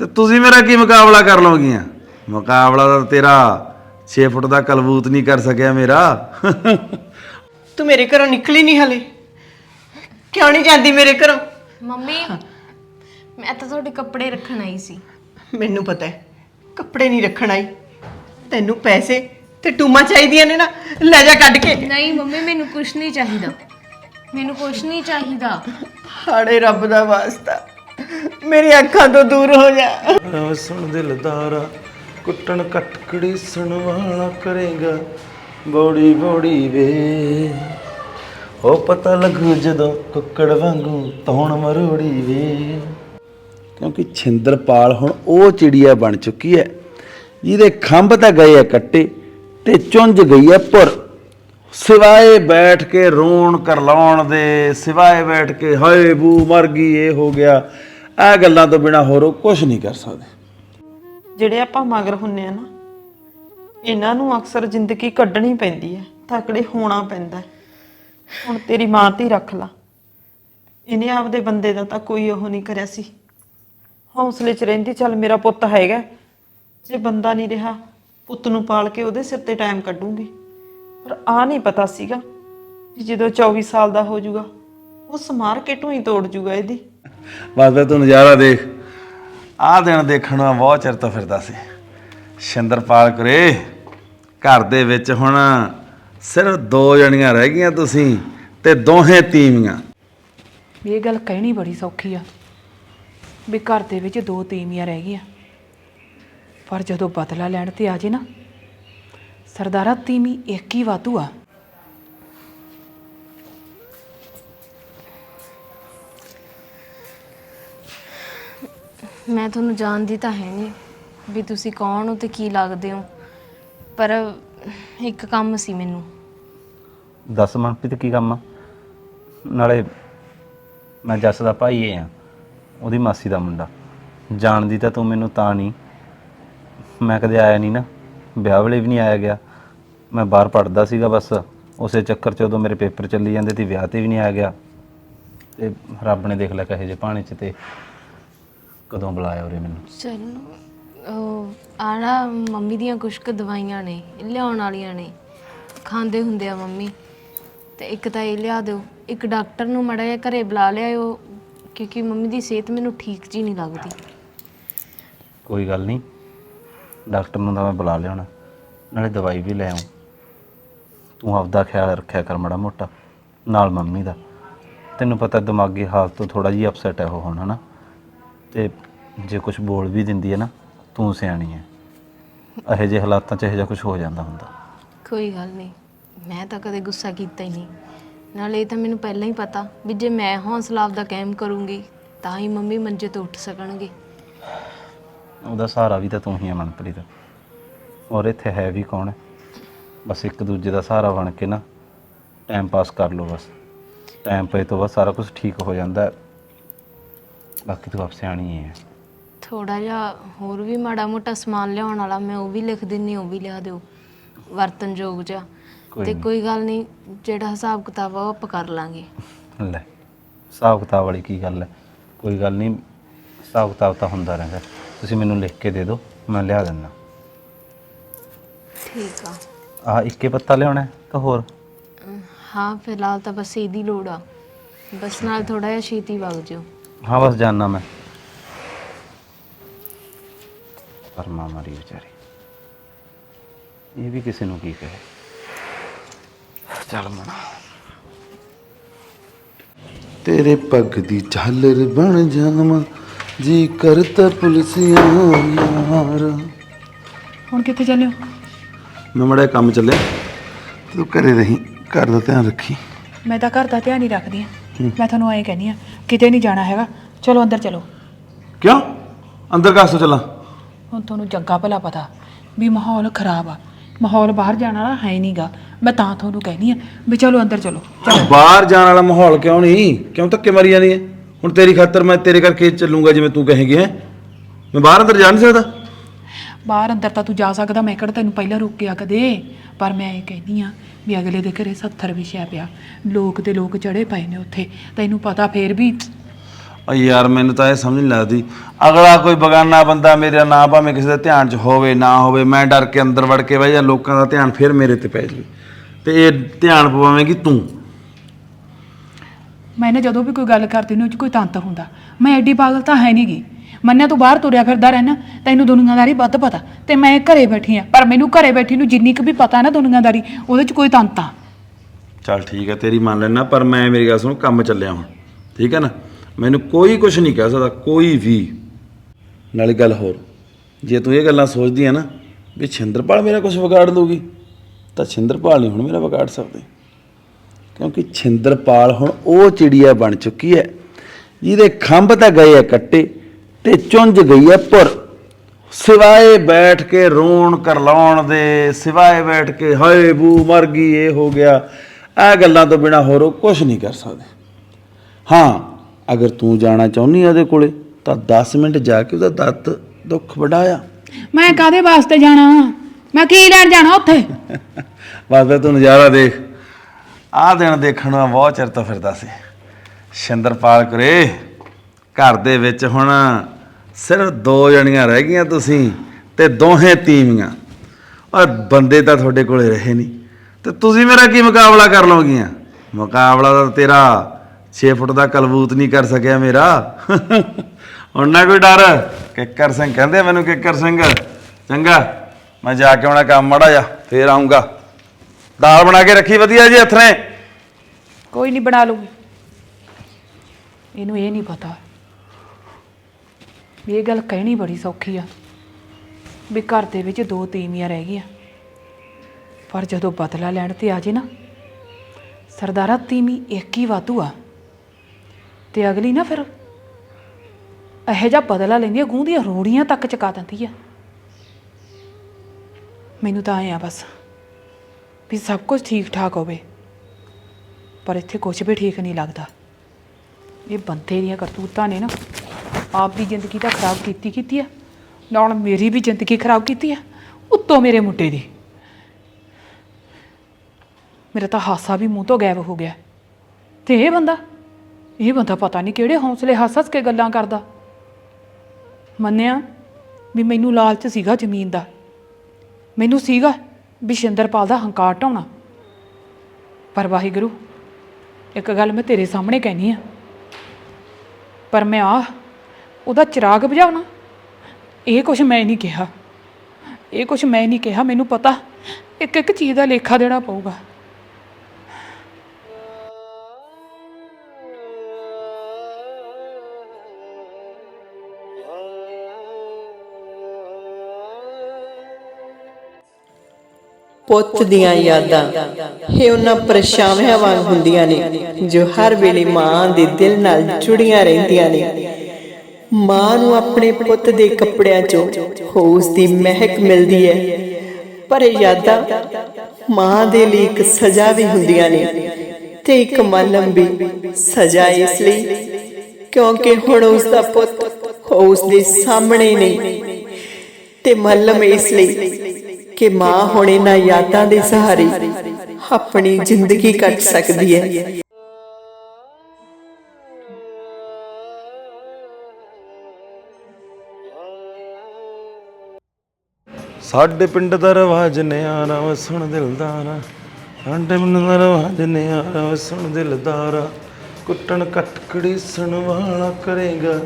ਤੇ ਤੁਸੀਂ ਮੇਰਾ ਕੀ ਮੁਕਾਬਲਾ ਕਰ ਲਓਗੀਆਂ ਮੁਕਾਬਲਾ ਤਾਂ ਤੇਰਾ 6 ਫੁੱਟ ਦਾ ਕਲਬੂਤ ਨਹੀਂ ਕਰ ਸਕਿਆ ਮੇਰਾ। ਤੂੰ ਮੇਰੇ ਘਰੋਂ ਨਿਕਲੀ ਨਹੀਂ ਹਲੇ। ਕਿਉਂ ਨਹੀਂ ਜਾਂਦੀ ਮੇਰੇ ਘਰੋਂ? ਮੰਮੀ ਮੈਂ ਤਾਂ ਤੁਹਾਡੇ ਕੱਪੜੇ ਰੱਖਣ ਆਈ ਸੀ। ਮੈਨੂੰ ਪਤਾ ਹੈ ਕੱਪੜੇ ਨਹੀਂ ਰੱਖਣ ਆਈ। ਤੈਨੂੰ ਪੈਸੇ ਤੇ ਟੂਮਾ ਚਾਹੀਦੀਆਂ ਨੇ ਨਾ ਲੈ ਜਾ ਕੱਢ ਕੇ। ਨਹੀਂ ਮੰਮੀ ਮੈਨੂੰ ਕੁਝ ਨਹੀਂ ਚਾਹੀਦਾ। ਮੈਨੂੰ ਕੁਝ ਨਹੀਂ ਚਾਹੀਦਾ। ਹਾੜੇ ਰੱਬ ਦਾ ਵਾਸਤਾ। ਮੇਰੀ ਅੱਖਾਂ ਤੋਂ ਦੂਰ ਹੋ ਜਾ। ਸੁਣ ਦਿਲਦਾਰਾ ਕੁੱਟਣ ਕਟਕੜੀ ਸੁਣਵਾਣਾ ਕਰੇਗਾ, ਬੋੜੀ ਬੋੜੀ ਵੇ। ਹੋ ਪਤਾ ਲੱਗੂ ਜਦੋਂ ਕੁੱਕੜ ਵਾਂਗੂ ਤੌਣ ਮਰੋੜੀ ਵੇ। ਕਿਉਂਕਿ ਛਿੰਦਰਪਾਲ ਹੁਣ ਉਹ ਚਿੜੀਆ ਬਣ ਚੁੱਕੀ ਹੈ, ਜਿਹਦੇ ਖੰਭ ਤਾਂ ਗਏ ਆ ਕੱਟੇ ਤੇ ਚੁੰਝ ਗਈ ਹੈ ਪੁਰ। ਸਿਵਾਏ ਬੈਠ ਕੇ ਰੋਣ ਕਰਲਾਉਣ ਦੇ, ਸਿਵਾਏ ਬੈਠ ਕੇ ਹਾਏ ਬੂ ਮਰ ਗਈ, ਇਹ ਹੋ ਗਿਆ। ਇਹ ਗੱਲਾਂ ਤੋਂ ਬਿਨਾ ਹੋਰ ਉਹ ਕੁਝ ਨਹੀਂ ਕਰ ਸਕਦੇ। ਜਿਹੜੇ ਆਪਾਂ ਮਗਰ ਹੁੰਨੇ ਆ ਨਾ, ਇਹਨਾਂ ਨੂੰ ਅਕਸਰ ਜ਼ਿੰਦਗੀ ਕੱਢਣੀ ਪੈਂਦੀ ਹੈ ਤਕੜੇ ਹੋਣਾ ਪੈਂਦਾ ਹੈ। ਹੁਣ ਤੇਰੀ ਮਾਂ ਤੇ ਹੀ ਰੱਖ ਲਾ। ਇਹਨੇ ਆਪਦੇ ਬੰਦੇ ਦਾ ਤਾਂ ਕੋਈ ਉਹ ਨਹੀਂ ਕਰਿਆ ਸੀ। ਹੌਸਲੇ 'ਚ ਰਹਿੰਦੀ, ਚੱਲ ਮੇਰਾ ਪੁੱਤ ਹੈਗਾ ਜੇ ਬੰਦਾ ਨਹੀਂ ਰਿਹਾ, ਪੁੱਤ ਨੂੰ ਪਾਲ ਕੇ ਉਹਦੇ ਸਿਰ ਤੇ ਟਾਈਮ ਕੱਢੂੰਗੀ। ਪਰ ਆ ਨਹੀਂ ਪਤਾ ਸੀਗਾ ਵੀ ਜਦੋਂ 24 ਸਾਲ ਦਾ ਹੋ ਜਾਊਗਾ ਉਹ ਸਮਾਰ ਕੇ ਢੂਈ ਤੋੜ ਜਾਊਗਾ ਇਹਦੀ। ਬਸ ਫਿਰ ਤੂੰ ਨਜ਼ਾਰਾ ਦੇਖ। ਆਹ ਦਿਨ ਦੇਖਣ ਨੂੰ ਬਹੁਤ ਚਿਰ ਤੋਂ ਫਿਰਦਾ ਸੀ। ਸ਼ਿੰਦਰਪਾਲ ਕਰੇ ਘਰ ਦੇ ਵਿੱਚ ਹੁਣ ਸਿਰਫ ਦੋ ਜਣੀਆਂ ਰਹਿ ਗਈਆਂ ਤੁਸੀਂ ਤੇ ਦੋਹੇ ਤੀਵੀਆਂ। ਵੀ ਇਹ ਗੱਲ ਕਹਿਣੀ ਬੜੀ ਸੌਖੀ ਆ ਵੀ ਘਰ ਦੇ ਵਿੱਚ ਦੋ ਤੀਵੀਆਂ ਰਹਿ ਗਈਆਂ। ਪਰ ਜਦੋਂ ਬਦਲਾ ਲੈਣ ਤੇ ਆ ਜੇ ਨਾ ਸਰਦਾਰਾ ਤੀਵੀਂ ਇੱਕ ਹੀ ਵਾਧੂ ਆ। ਮੈਂ ਤੁਹਾਨੂੰ ਜਾਣਦੀ ਤਾਂ ਹੈ ਨਹੀਂ ਵੀ ਤੁਸੀਂ ਕੌਣ ਹੋ ਤੇ ਕੀ ਲੱਗਦੇ ਹੋ। ਪਰ ਇੱਕ ਕੰਮ ਸੀ ਮੈਨੂੰ। ਦੱਸ ਮਨਪ੍ਰੀਤ, ਕੀ ਕੰਮ ਆ? ਨਾਲੇ ਮੈਂ ਜੱਸ ਦਾ ਭਾਈ ਏ ਆ, ਉਹਦੀ ਮਾਸੀ ਦਾ ਮੁੰਡਾ। ਜਾਣਦੀ ਤਾਂ ਤੂੰ ਮੈਨੂੰ ਤਾਂ ਨਹੀਂ। ਮੈਂ ਕਦੇ ਆਇਆ ਨਹੀਂ ਨਾ। ਵਿਆਹ ਵੇਲੇ ਵੀ ਨਹੀਂ ਆਇਆ ਗਿਆ। ਮੈਂ ਬਾਹਰ ਪੜਦਾ ਸੀਗਾ ਬਸ। ਉਸੇ ਚੱਕਰ 'ਚ ਉਦੋਂ ਮੇਰੇ ਪੇਪਰ ਚੱਲੀ ਜਾਂਦੇ ਤੇ ਵਿਆਹ ਤੇ ਵੀ ਨਹੀਂ ਆਇਆ ਗਿਆ। ਤੇ ਰੱਬ ਨੇ ਦੇਖ ਲਿਆ ਕਹੇ ਜੇ ਪਾਣੀ 'ਚ ਤੇ ਕਦੋਂ ਬੁਲਾਇਆ ਉਰੇ ਮੈਨੂੰ? ਚਲੋ ਆਣਾ ਮੰਮੀ ਦੀਆਂ ਕੁਛ ਕੁ ਦਵਾਈਆਂ ਨੇ ਲਿਆਉਣ ਵਾਲੀਆਂ ਨੇ। ਖਾਂਦੇ ਹੁੰਦੇ ਆ ਮੰਮੀ। ਤੇ ਇੱਕ ਤਾਂ ਇਹ ਲਿਆ ਦਿਓ ਇੱਕ ਡਾਕਟਰ ਨੂੰ ਮੜਾ ਜਿਹਾ ਘਰੇ ਬੁਲਾ ਲਿਆਇਓ ਕਿਉਂਕਿ ਮੰਮੀ ਦੀ ਸਿਹਤ ਮੈਨੂੰ ਠੀਕ ਜੀ ਨਹੀਂ ਲੱਗਦੀ। ਕੋਈ ਗੱਲ ਨਹੀਂ ਡਾਕਟਰ ਨੂੰ ਤਾਂ ਮੈਂ ਬੁਲਾ ਲਿਆਉਣਾ ਨਾਲੇ ਦਵਾਈ ਵੀ ਲੈ ਆਉਂ। ਤੂੰ ਆਪਦਾ ਖਿਆਲ ਰੱਖਿਆ ਕਰ ਮਾੜਾ ਮੋਟਾ ਨਾਲ ਮੰਮੀ ਦਾ। ਤੈਨੂੰ ਪਤਾ ਦਿਮਾਗੀ ਹਾਲਤ ਤੋਂ ਥੋੜਾ ਜਿਹਾ ਅਪਸੈਟ ਹੈ ਉਹ ਹੁਣ ਹਨਾ? ਤੇ ਜੇ ਕੁਝ ਬੋਲ ਵੀ ਦਿੰਦੀ ਹੈ ਨਾ ਤੂੰ ਸਿਆਣੀ ਹੈ। ਇਹੋ ਜਿਹੇ ਹਾਲਾਤਾਂ 'ਚ ਇਹੋ ਜਿਹਾ ਕੁਝ ਹੋ ਜਾਂਦਾ ਹੁੰਦਾ। ਕੋਈ ਗੱਲ ਨਹੀਂ। ਮੈਂ ਤਾਂ ਕਦੇ ਗੁੱਸਾ ਕੀਤਾ ਹੀ ਨਹੀਂ। ਨਾਲੇ ਇਹ ਤਾਂ ਮੈਨੂੰ ਪਹਿਲਾਂ ਹੀ ਪਤਾ ਵੀ ਜੇ ਮੈਂ ਹੌਸਲਾ ਆਪਦਾ ਕਾਇਮ ਕਰੂੰਗੀ ਤਾਂ ਹੀ ਮੰਮੀ ਮੰਜੇ ਤੋਂ ਉੱਠ ਸਕਣਗੇ। ਉਹਦਾ ਸਹਾਰਾ ਵੀ ਤਾਂ ਤੂੰ ਹੀ ਹੈ ਮਨਪ੍ਰੀਤ। ਔਰ ਇੱਥੇ ਹੈ ਵੀ ਕੌਣ ਬਸ ਇੱਕ ਦੂਜੇ ਦਾ ਸਹਾਰਾ ਬਣ ਕੇ ਨਾ ਟਾਈਮ ਪਾਸ ਕਰ ਲਓ ਬਸ। ਟਾਈਮ ਪਏ ਤੋਂ ਬਾਅਦ ਸਾਰਾ ਕੁਝ ਠੀਕ ਹੋ ਜਾਂਦਾ। ਹੈ। ਬਾਕੀ ਤੂੰ ਆਪ ਸਿਆਣੀ ਹੈ ਥੋੜਾ ਜਿਹਾ ਹੋਰ ਵੀ ਮਾੜਾ ਮੋਟਾ ਸਮਾਨ ਲਿਆਉਣ ਵਾਲਾ ਮੈਂ ਉਹ ਵੀ ਲਿਖ ਦਿੰਨੀ ਉਹ ਵੀ ਲਿਆ ਦਿਓ ਵਰਤਨਯੋਗ ਜਿਹਾ। ਕੋਈ ਤੇ ਨੀ। ਕੋਈ ਗੱਲ ਨਹੀਂ ਜਿਹੜਾ ਹਿਸਾਬ ਕਿਤਾਬ ਆ ਉਹ ਆਪਾਂ ਕਰ ਲਾਂਗੇ। ਲੈ ਹਿਸਾਬ ਕਿਤਾਬ ਵਾਲੀ ਕੀ ਗੱਲ ਹੈ ਕੋਈ ਗੱਲ ਨਹੀਂ ਹਿਸਾਬ ਕਿਤਾਬ ਤਾਂ ਹੁੰਦਾ ਰਹਿੰਦਾ। ਤੁਸੀਂ ਮੈਨੂੰ ਲਿਖ ਕੇ ਦੇ ਦਿਓ ਮੈਂ ਲਿਆ ਦਿੰਦਾ ਠੀਕ ਆ। ਆਹ ਇੱਕੇ ਪੱਤਾ ਲਿਆਉਣਾ ਹੈ ਤਾਂ ਹੋਰ? ਅਮ, ਹਾਂ ਫਿਲਹਾਲ ਤਾਂ ਬਸ ਇਹਦੀ ਲੋੜ ਆ। ਬਸ ਨਾਲ ਥੋੜਾ ਜਿਹਾ ਛੇਤੀ ਵਗ ਜਿਓ। ਹਾਂ ਬਸ ਜਾਣਾ ਮੈਂ। ਪਰਮਾ ਮਰੀ ਵਿਚਾਰੀ। ਇਹ ਵੀ ਕਿਸੇ ਨੂੰ ਕੀ ਕਹੇ। ਚੱਲ ਮਨਾ ਤੇਰੇ ਪੱਗ ਦੀ ਝਾਲਰ ਬਣ ਜਾਵਾਂ ਜੀ ਕਰਤਾ ਪੁਲਸੀਆਂ ਯਾਰ ਹੁਣ ਕਿੱਥੇ ਚੱਲੇ ਹੋ? ਮੈਂ ਮੜਾ ਕੰਮ ਚੱਲਿਆ। ਤੂੰ ਘਰੇ ਰਹੀਂ ਘਰ ਦਾ ਧਿਆਨ ਰੱਖੀ। ਮੈਂ ਤਾਂ ਘਰ ਦਾ ਧਿਆਨ ਹੀ ਰੱਖਦੀ ਆ ਮੈਂ ਤੁਹਾਨੂੰ ਐਂ ਕਹਿੰਦੀ ਆ ਕਿਤੇ ਨਹੀਂ ਜਾਣਾ ਹੈਗਾ। ਚਲੋ ਅੰਦਰ ਚਲੋ। ਕਿਉਂ? ਅੰਦਰ ਕਾਸੋਂ ਚੱਲਾਂ? ਹੁਣ ਤੁਹਾਨੂੰ ਜੱਗਾ ਭਲਾ ਪਤਾ ਵੀ ਮਾਹੌਲ ਖਰਾਬ ਆ। ਮਾਹੌਲ ਬਾਹਰ ਜਾਣ ਵਾਲਾ ਹੈ ਨਹੀਂਗਾ। ਮੈਂ ਤਾਂ ਤੁਹਾਨੂੰ ਕਹਿੰਦੀ ਆ ਵੀ ਚਲੋ ਅੰਦਰ ਚਲੋ। ਬਾਹਰ ਜਾਣ ਵਾਲਾ ਮਾਹੌਲ ਕਿਉਂ ਨਹੀਂ? ਕਿਉਂ ਧੱਕੇ ਮਾਰੀ ਜਾਂਦੀ ਹੈ ਹੁਣ ਤੇਰੀ ਖਾਤਰ ਮੈਂ ਤੇਰੇ ਕਰਕੇ ਚੱਲੂੰਗਾ ਜਿਵੇਂ ਤੂੰ ਕਹੇਂਗੀ ਹੈ? ਮੈਂ ਬਾਹਰ ਅੰਦਰ ਜਾ ਨਹੀਂ ਸਕਦਾ। ਬਾਹਰ ਅੰਦਰ ਤਾਂ ਤੂੰ ਜਾ ਸਕਦਾ ਮੈਂ ਕਿਹੜਾ ਤੈਨੂੰ ਪਹਿਲਾਂ ਰੋਕਿਆ ਕਦੇ? ਪਰ ਮੈਂ ਇਹ ਕਹਿੰਦੀ ਆ ਵੀ ਅਗਲੇ ਦੇ ਘਰੇ 70 ਵਿਛਿਆ ਪਿਆ। ਲੋਕ ਤੇ ਲੋਕ ਚੜੇ ਪਏ ਨੇ ਉੱਥੇ। ਤੈਨੂੰ ਪਤਾ ਫੇਰ ਵੀ ਓ ਯਾਰ ਮੈਨੂੰ ਤਾਂ ਇਹ ਸਮਝ ਨਹੀਂ ਲੱਗਦੀ। ਅਗਲਾ ਕੋਈ ਬਗਾਨਾ ਬੰਦਾ ਮੇਰੇ ਨਾ ਭਾਵੇਂ ਕਿਸੇ ਦੇ ਧਿਆਨ 'ਚ ਹੋਵੇ ਨਾ ਹੋਵੇ ਮੈਂ ਡਰ ਕੇ ਅੰਦਰ ਵੜ ਕੇ ਬਹਿ ਜਾ ਲੋਕਾਂ ਦਾ ਧਿਆਨ ਫਿਰ ਮੇਰੇ ਤੇ ਪੈ ਜਾਵੇ। ਤੇ ਇਹ ਧਿਆਨ ਪਵਾਵੇਂਗੀ ਤੂੰ। ਮੈਂ ਨਾ ਜਦੋਂ ਵੀ ਕੋਈ ਗੱਲ ਕਰਦੀ ਨੂੰ ਉਹ 'ਚ ਕੋਈ ਤੰਤ ਹੁੰਦਾ। ਮੈਂ ਐਡੀ ਪਾਗਲ ਤਾਂ ਹੈ ਨਹੀਂਗੀ ਮੰਨਿਆ ਤੂੰ ਬਾਹਰ ਤੁਰਿਆ ਫਿਰਦਾ ਰਹਿਣਾ, ਤੈਨੂੰ ਦੁਨੀਆਦਾਰੀ ਵੱਧ ਪਤਾ, ਤੇ ਮੈਂ ਘਰੇ ਬੈਠੀ ਆ, ਪਰ ਮੈਨੂੰ ਘਰੇ ਬੈਠੀ ਨੂੰ ਜਿੰਨੀ ਕੁ ਵੀ ਪਤਾ ਨਾ ਦੁਨੀਆਦਾਰੀ, ਉਹਦੇ 'ਚ ਕੋਈ ਤੰਤ ਆ। ਚੱਲ ਠੀਕ ਹੈ ਤੇਰੀ ਮੰਨ ਲੈਣਾ ਪਰ ਮੈਂ, ਮੇਰੀ ਗੱਲ ਸੁਣ, ਕੰਮ ਚੱਲਿਆ ਹੁਣ, ਠੀਕ ਹੈ ਨਾ? ਮੈਨੂੰ ਕੋਈ ਕੁਝ ਨਹੀਂ ਕਹਿ ਸਕਦਾ, ਕੋਈ ਵੀ। ਨਾਲੇ ਗੱਲ ਹੋਰ, ਜੇ ਤੂੰ ਇਹ ਗੱਲਾਂ ਸੋਚਦੀ ਹੈ ਨਾ, ਵੀ ਛਿੰਦਰਪਾਲ ਮੇਰਾ ਕੁਝ ਵਿਗਾੜ ਲੂਗੀ ਤਾਂ ਛਿੰਦਰਪਾਲ ਨਹੀਂ ਹੁਣ ਮੇਰਾ ਵਿਗਾੜ ਸਕਦੇ। ਕਿਉਂਕਿ ਛਿੰਦਰਪਾਲ ਹੁਣ ਉਹ ਚਿੜੀਆ ਬਣ ਚੁੱਕੀ ਹੈ, ਜਿਹਦੇ ਖੰਭ ਤਾਂ ਗਏ ਆ ਕੱਟੇ ਤੇ ਚੁੰਝ ਗਈ ਹੈ ਪੁਰ। ਸਿਵਾਏ ਬੈਠ ਕੇ ਰੋਣ ਕਰਲਾਉਣ ਦੇ ਸਿਵਾਏ ਬੈਠ ਕੇ ਹਾਏ ਬੂ ਮਰ ਗਈ ਇਹ ਹੋ ਗਿਆ। ਇਹ ਗੱਲਾਂ ਤੋਂ ਬਿਨਾ ਹੋਰ ਉਹ ਕੁਝ ਨਹੀਂ ਕਰ ਸਕਦੇ। ਹਾਂ ਅਗਰ ਤੂੰ ਜਾਣਾ ਚਾਹੁੰਦੀ ਆ ਉਹਦੇ ਕੋਲੇ ਤਾਂ 10 ਮਿੰਟ ਜਾ ਕੇ ਉਹਦਾ ਦੱਤ ਦੁੱਖ ਵਡਾਇਆ। ਮੈਂ ਕਾਦੇ ਵਾਸਤੇ ਜਾਣਾ? ਮੈਂ ਕੀ ਲੈਣ ਜਾਣਾ ਉੱਥੇ? ਬਸ ਫਿਰ ਤੂੰ ਨਜ਼ਾਰਾ ਦੇਖ। ਆਹ ਦਿਨ ਦੇਖਣ ਬਹੁਤ ਚਿਰ ਤੋਂ ਫਿਰਦਾ ਸੀ। ਸ਼ਿੰਦਰਪਾਲ ਕਰੇ। ਘਰ ਦੇ ਵਿੱਚ ਹੁਣ ਸਿਰਫ ਦੋ ਜਣੀਆਂ ਰਹਿ ਗਈਆਂ ਤੁਸੀਂ ਤੇ ਦੋਹੇ ਤੀਵੀਆਂ। ਔਰ ਬੰਦੇ ਤਾਂ ਤੁਹਾਡੇ ਕੋਲੇ ਰਹੇ ਨਹੀਂ। ਤੇ ਤੁਸੀਂ ਮੇਰਾ ਕੀ ਮੁਕਾਬਲਾ ਕਰ ਲਓਗੀਆਂ ਮੁਕਾਬਲਾ ਤਾਂ ਤੇਰਾ 6 ਫੁੱਟ ਦਾ ਕਲਬੂਤ ਨਹੀਂ ਕਰ ਸਕਿਆ ਮੇਰਾ। ਹੁਣ ਨਾ ਕੋਈ ਡਰ। ਕਿੱਕਰ ਸਿੰਘ ਕਹਿੰਦੇ ਮੈਨੂੰ ਕਿੱਕਰ ਸਿੰਘ। ਚੰਗਾ, ਮੈਂ ਜਾ ਕੇ ਆਉਣਾ ਕੰਮ ਮੜਾ ਜਾ ਫੇਰ ਆਉਂਗਾ ਦਾਲ ਬਣਾ ਕੇ ਰੱਖੀ ਵਧੀਆ ਜੀ ਹੱਥਨੇ ਕੋਈ ਨਹੀਂ ਬਣਾ ਲੂਗੀ ਇਹਨੂੰ ਇਹ ਨਹੀਂ ਪਤਾ। ਇਹ ਗੱਲ ਕਹਿਣੀ ਬੜੀ ਸੌਖੀ ਆ ਵੀ ਘਰ ਦੇ ਵਿੱਚ ਦੋ ਤੀਵੀਆਂ ਰਹਿ ਗਈਆਂ। ਪਰ ਜਦੋਂ ਬਦਲਾ ਲੈਣ ਤੇ ਆ ਜੇ ਨਾ, ਸਰਦਾਰਾ ਤੀਵੀਂ ਇੱਕ ਹੀ ਵਾਧੂ ਆ। ਤੇ ਅਗਲੀ ਨਾ ਫਿਰ ਇਹੋ ਜਿਹਾ ਬਦਲਾ ਲੈਂਦੀ ਆ ਗੂੰ ਦੀਆਂ ਰੋੜੀਆਂ ਤੱਕ ਚਕਾ ਦਿੰਦੀ ਆ। ਮੈਨੂੰ ਤਾਂ ਆਏ ਆ ਬਸ ਵੀ ਸਭ ਕੁਝ ਠੀਕ ਠਾਕ ਹੋਵੇ, ਪਰ ਇੱਥੇ ਕੁਝ ਵੀ ਠੀਕ ਨਹੀਂ ਲੱਗਦਾ। ਇਹ ਬੰਦੇ ਦੀਆਂ ਕਰਤੂਤਾਂ ਨੇ ਨਾ। ਆਪ ਦੀ ਜ਼ਿੰਦਗੀ ਤਾਂ ਖਰਾਬ ਕੀਤੀ ਕੀਤੀ ਆ। ਨਾਲ ਮੇਰੀ ਵੀ ਜ਼ਿੰਦਗੀ ਖਰਾਬ ਕੀਤੀ ਆ। ਉੱਤੋਂ ਮੇਰੇ ਮੁੰਡੇ ਦੀ। ਮੇਰਾ ਤਾਂ ਹਾਸਾ ਵੀ ਮੂੰਹ ਤੋਂ ਗਾਇਬ ਹੋ ਗਿਆ। ਤੇ ਇਹ ਬੰਦਾ ਇਹ ਬੰਦਾ ਪਤਾ ਨਹੀਂ ਕਿਹੜੇ ਹੌਸਲੇ ਹੱਸ-ਹੱਸ ਕੇ ਗੱਲਾਂ ਕਰਦਾ। ਮੰਨਿਆ ਵੀ ਮੈਨੂੰ ਲਾਲਚ ਸੀਗਾ ਜ਼ਮੀਨ ਦਾ। ਮੈਨੂੰ ਸੀਗਾ ਵੀ ਸ਼ਿੰਦਰਪਾਲ ਦਾ ਹੰਕਾਰ ਢਾਉਣਾ। ਪਰ ਵਾਹਿਗੁਰੂ, ਇੱਕ ਗੱਲ ਮੈਂ ਤੇਰੇ ਸਾਹਮਣੇ ਕਹਿਣੀ ਆ। ਪਰ ਮੈਂ ਆ ਉਹਦਾ ਚਿਰਾਗ ਬੁਝਾਉਣਾ? ਇਹ ਕੁਝ ਮੈਂ ਨਹੀਂ ਕਿਹਾ। ਇਹ ਕੁਝ ਮੈਂ ਨਹੀਂ ਕਿਹਾ, ਮੈਨੂੰ ਪਤਾ। ਇੱਕ ਇੱਕ ਚੀਜ਼ ਦਾ ਲੇਖਾ ਦੇਣਾ ਪਊਗਾ। ਪੁੱਤ ਦੀਆਂ ਯਾਦਾਂ। ਇਹ ਉਹਨਾਂ ਪਰਛਾਵਿਆਂ ਵਾਂਗ ਹੁੰਦੀਆਂ ਨੇ, ਜੋ ਹਰ ਵੇਲੇ ਮਾਂ ਦੇ ਦਿਲ ਨਾਲ ਜੁੜੀਆਂ ਰਹਿੰਦੀਆਂ ਨੇ। ਮਾਂ ਨੂੰ ਆਪਣੇ ਪੁੱਤ ਦੇ ਕੱਪੜਿਆਂ 'ਚੋਂ ਹੋਸ ਦੀ ਮਹਿਕ ਮਿਲਦੀ ਹੈ। ਪਰ ਇਹ ਯਾਦਾਂ ਮਾਂ ਦੇ ਲਈ ਇੱਕ ਸਜ਼ਾ ਵੀ ਹੁੰਦੀਆਂ ਨੇ ਤੇ ਇੱਕ ਮਲਮ ਵੀ ਸਜ਼ਾ ਇਸ ਲਈ, ਕਿਉਂਕਿ ਹੁਣ ਉਸ ਦਾ ਪੁੱਤ ਉਸ ਦੇ ਸਾਹਮਣੇ ਨਹੀਂ। ਤੇ ਮਲਮ ਇਸ ਲਈ ਕਿ ਮਾਂ ਹੁਣ ਇਹਨਾਂ ਯਾਦਾਂ ਦੇ ਸਹਾਰੇ ਆਪਣੀ ਜ਼ਿੰਦਗੀ ਕੱਟ ਸਕਦੀ ਹੈ। ਸਾਡੇ ਪਿੰਡ ਦਾ ਰਵਾਜ ਨਿਆਰਾ ਵਾ ਸੁਣ ਦਿਲਦਾਰਾ ਸਾਡੇ ਪਿੰਡ ਦਾ ਰਵਾਜ ਨਿਆਰਾ ਵਾ ਸੁਣ ਦਿਲਦਾਰਾ ਕੁੱਟਣ ਕਟਕੜੀ ਸੁਣ ਵਾਲਾ ਕਰੇਗਾ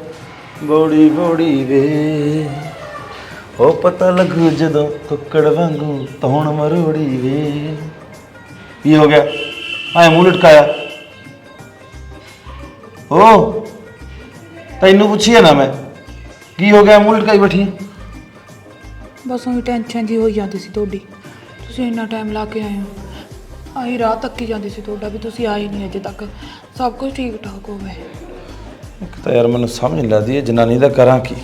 ਬੋੜੀ ਬੋੜੀ ਵੇ। ਉਹ ਪਤਾ ਲੱਗੂ ਜਦੋਂ ਕੁੱਕੜ ਵਾਂਗੂ ਤੌਣ ਮਰੋੜੀ ਵੇ। ਕੀ ਹੋ ਗਿਆ? ਆਏ ਮੂੰਹ ਲਟਕਾਇਆ। ਓ, ਤੈਨੂੰ ਪੁੱਛੀਏ ਨਾ ਮੈਂ। ਕੀ ਹੋ ਗਿਆ? ਮੂੰਹ ਲਟਕਾਈ ਬੈਠੀ ਬਸ ਉਹੀ ਟੈਨਸ਼ਨ ਜੀ ਹੋਈ ਜਾਂਦੀ ਸੀ ਤੁਹਾਡੀ। ਤੁਸੀਂ ਇੰਨਾ ਟਾਈਮ ਲਾ ਕੇ ਆਏ ਹੋ। ਆਹੀ ਰਾਤ ਤੱਕੀ ਜਾਂਦੀ ਸੀ ਤੁਹਾਡਾ ਵੀ ਤੁਸੀਂ ਆਏ ਨਹੀਂ ਅਜੇ ਤੱਕ। ਸਭ ਕੁਝ ਠੀਕ ਠਾਕ ਹੋਵੇ ਇੱਕ ਤਾਂ ਯਾਰ ਮੈਨੂੰ ਸਮਝ ਨਹੀਂ ਲੱਗਦੀ ਇਹ ਜਨਾਨੀ ਦਾ ਕਰਾਂ ਕੀ?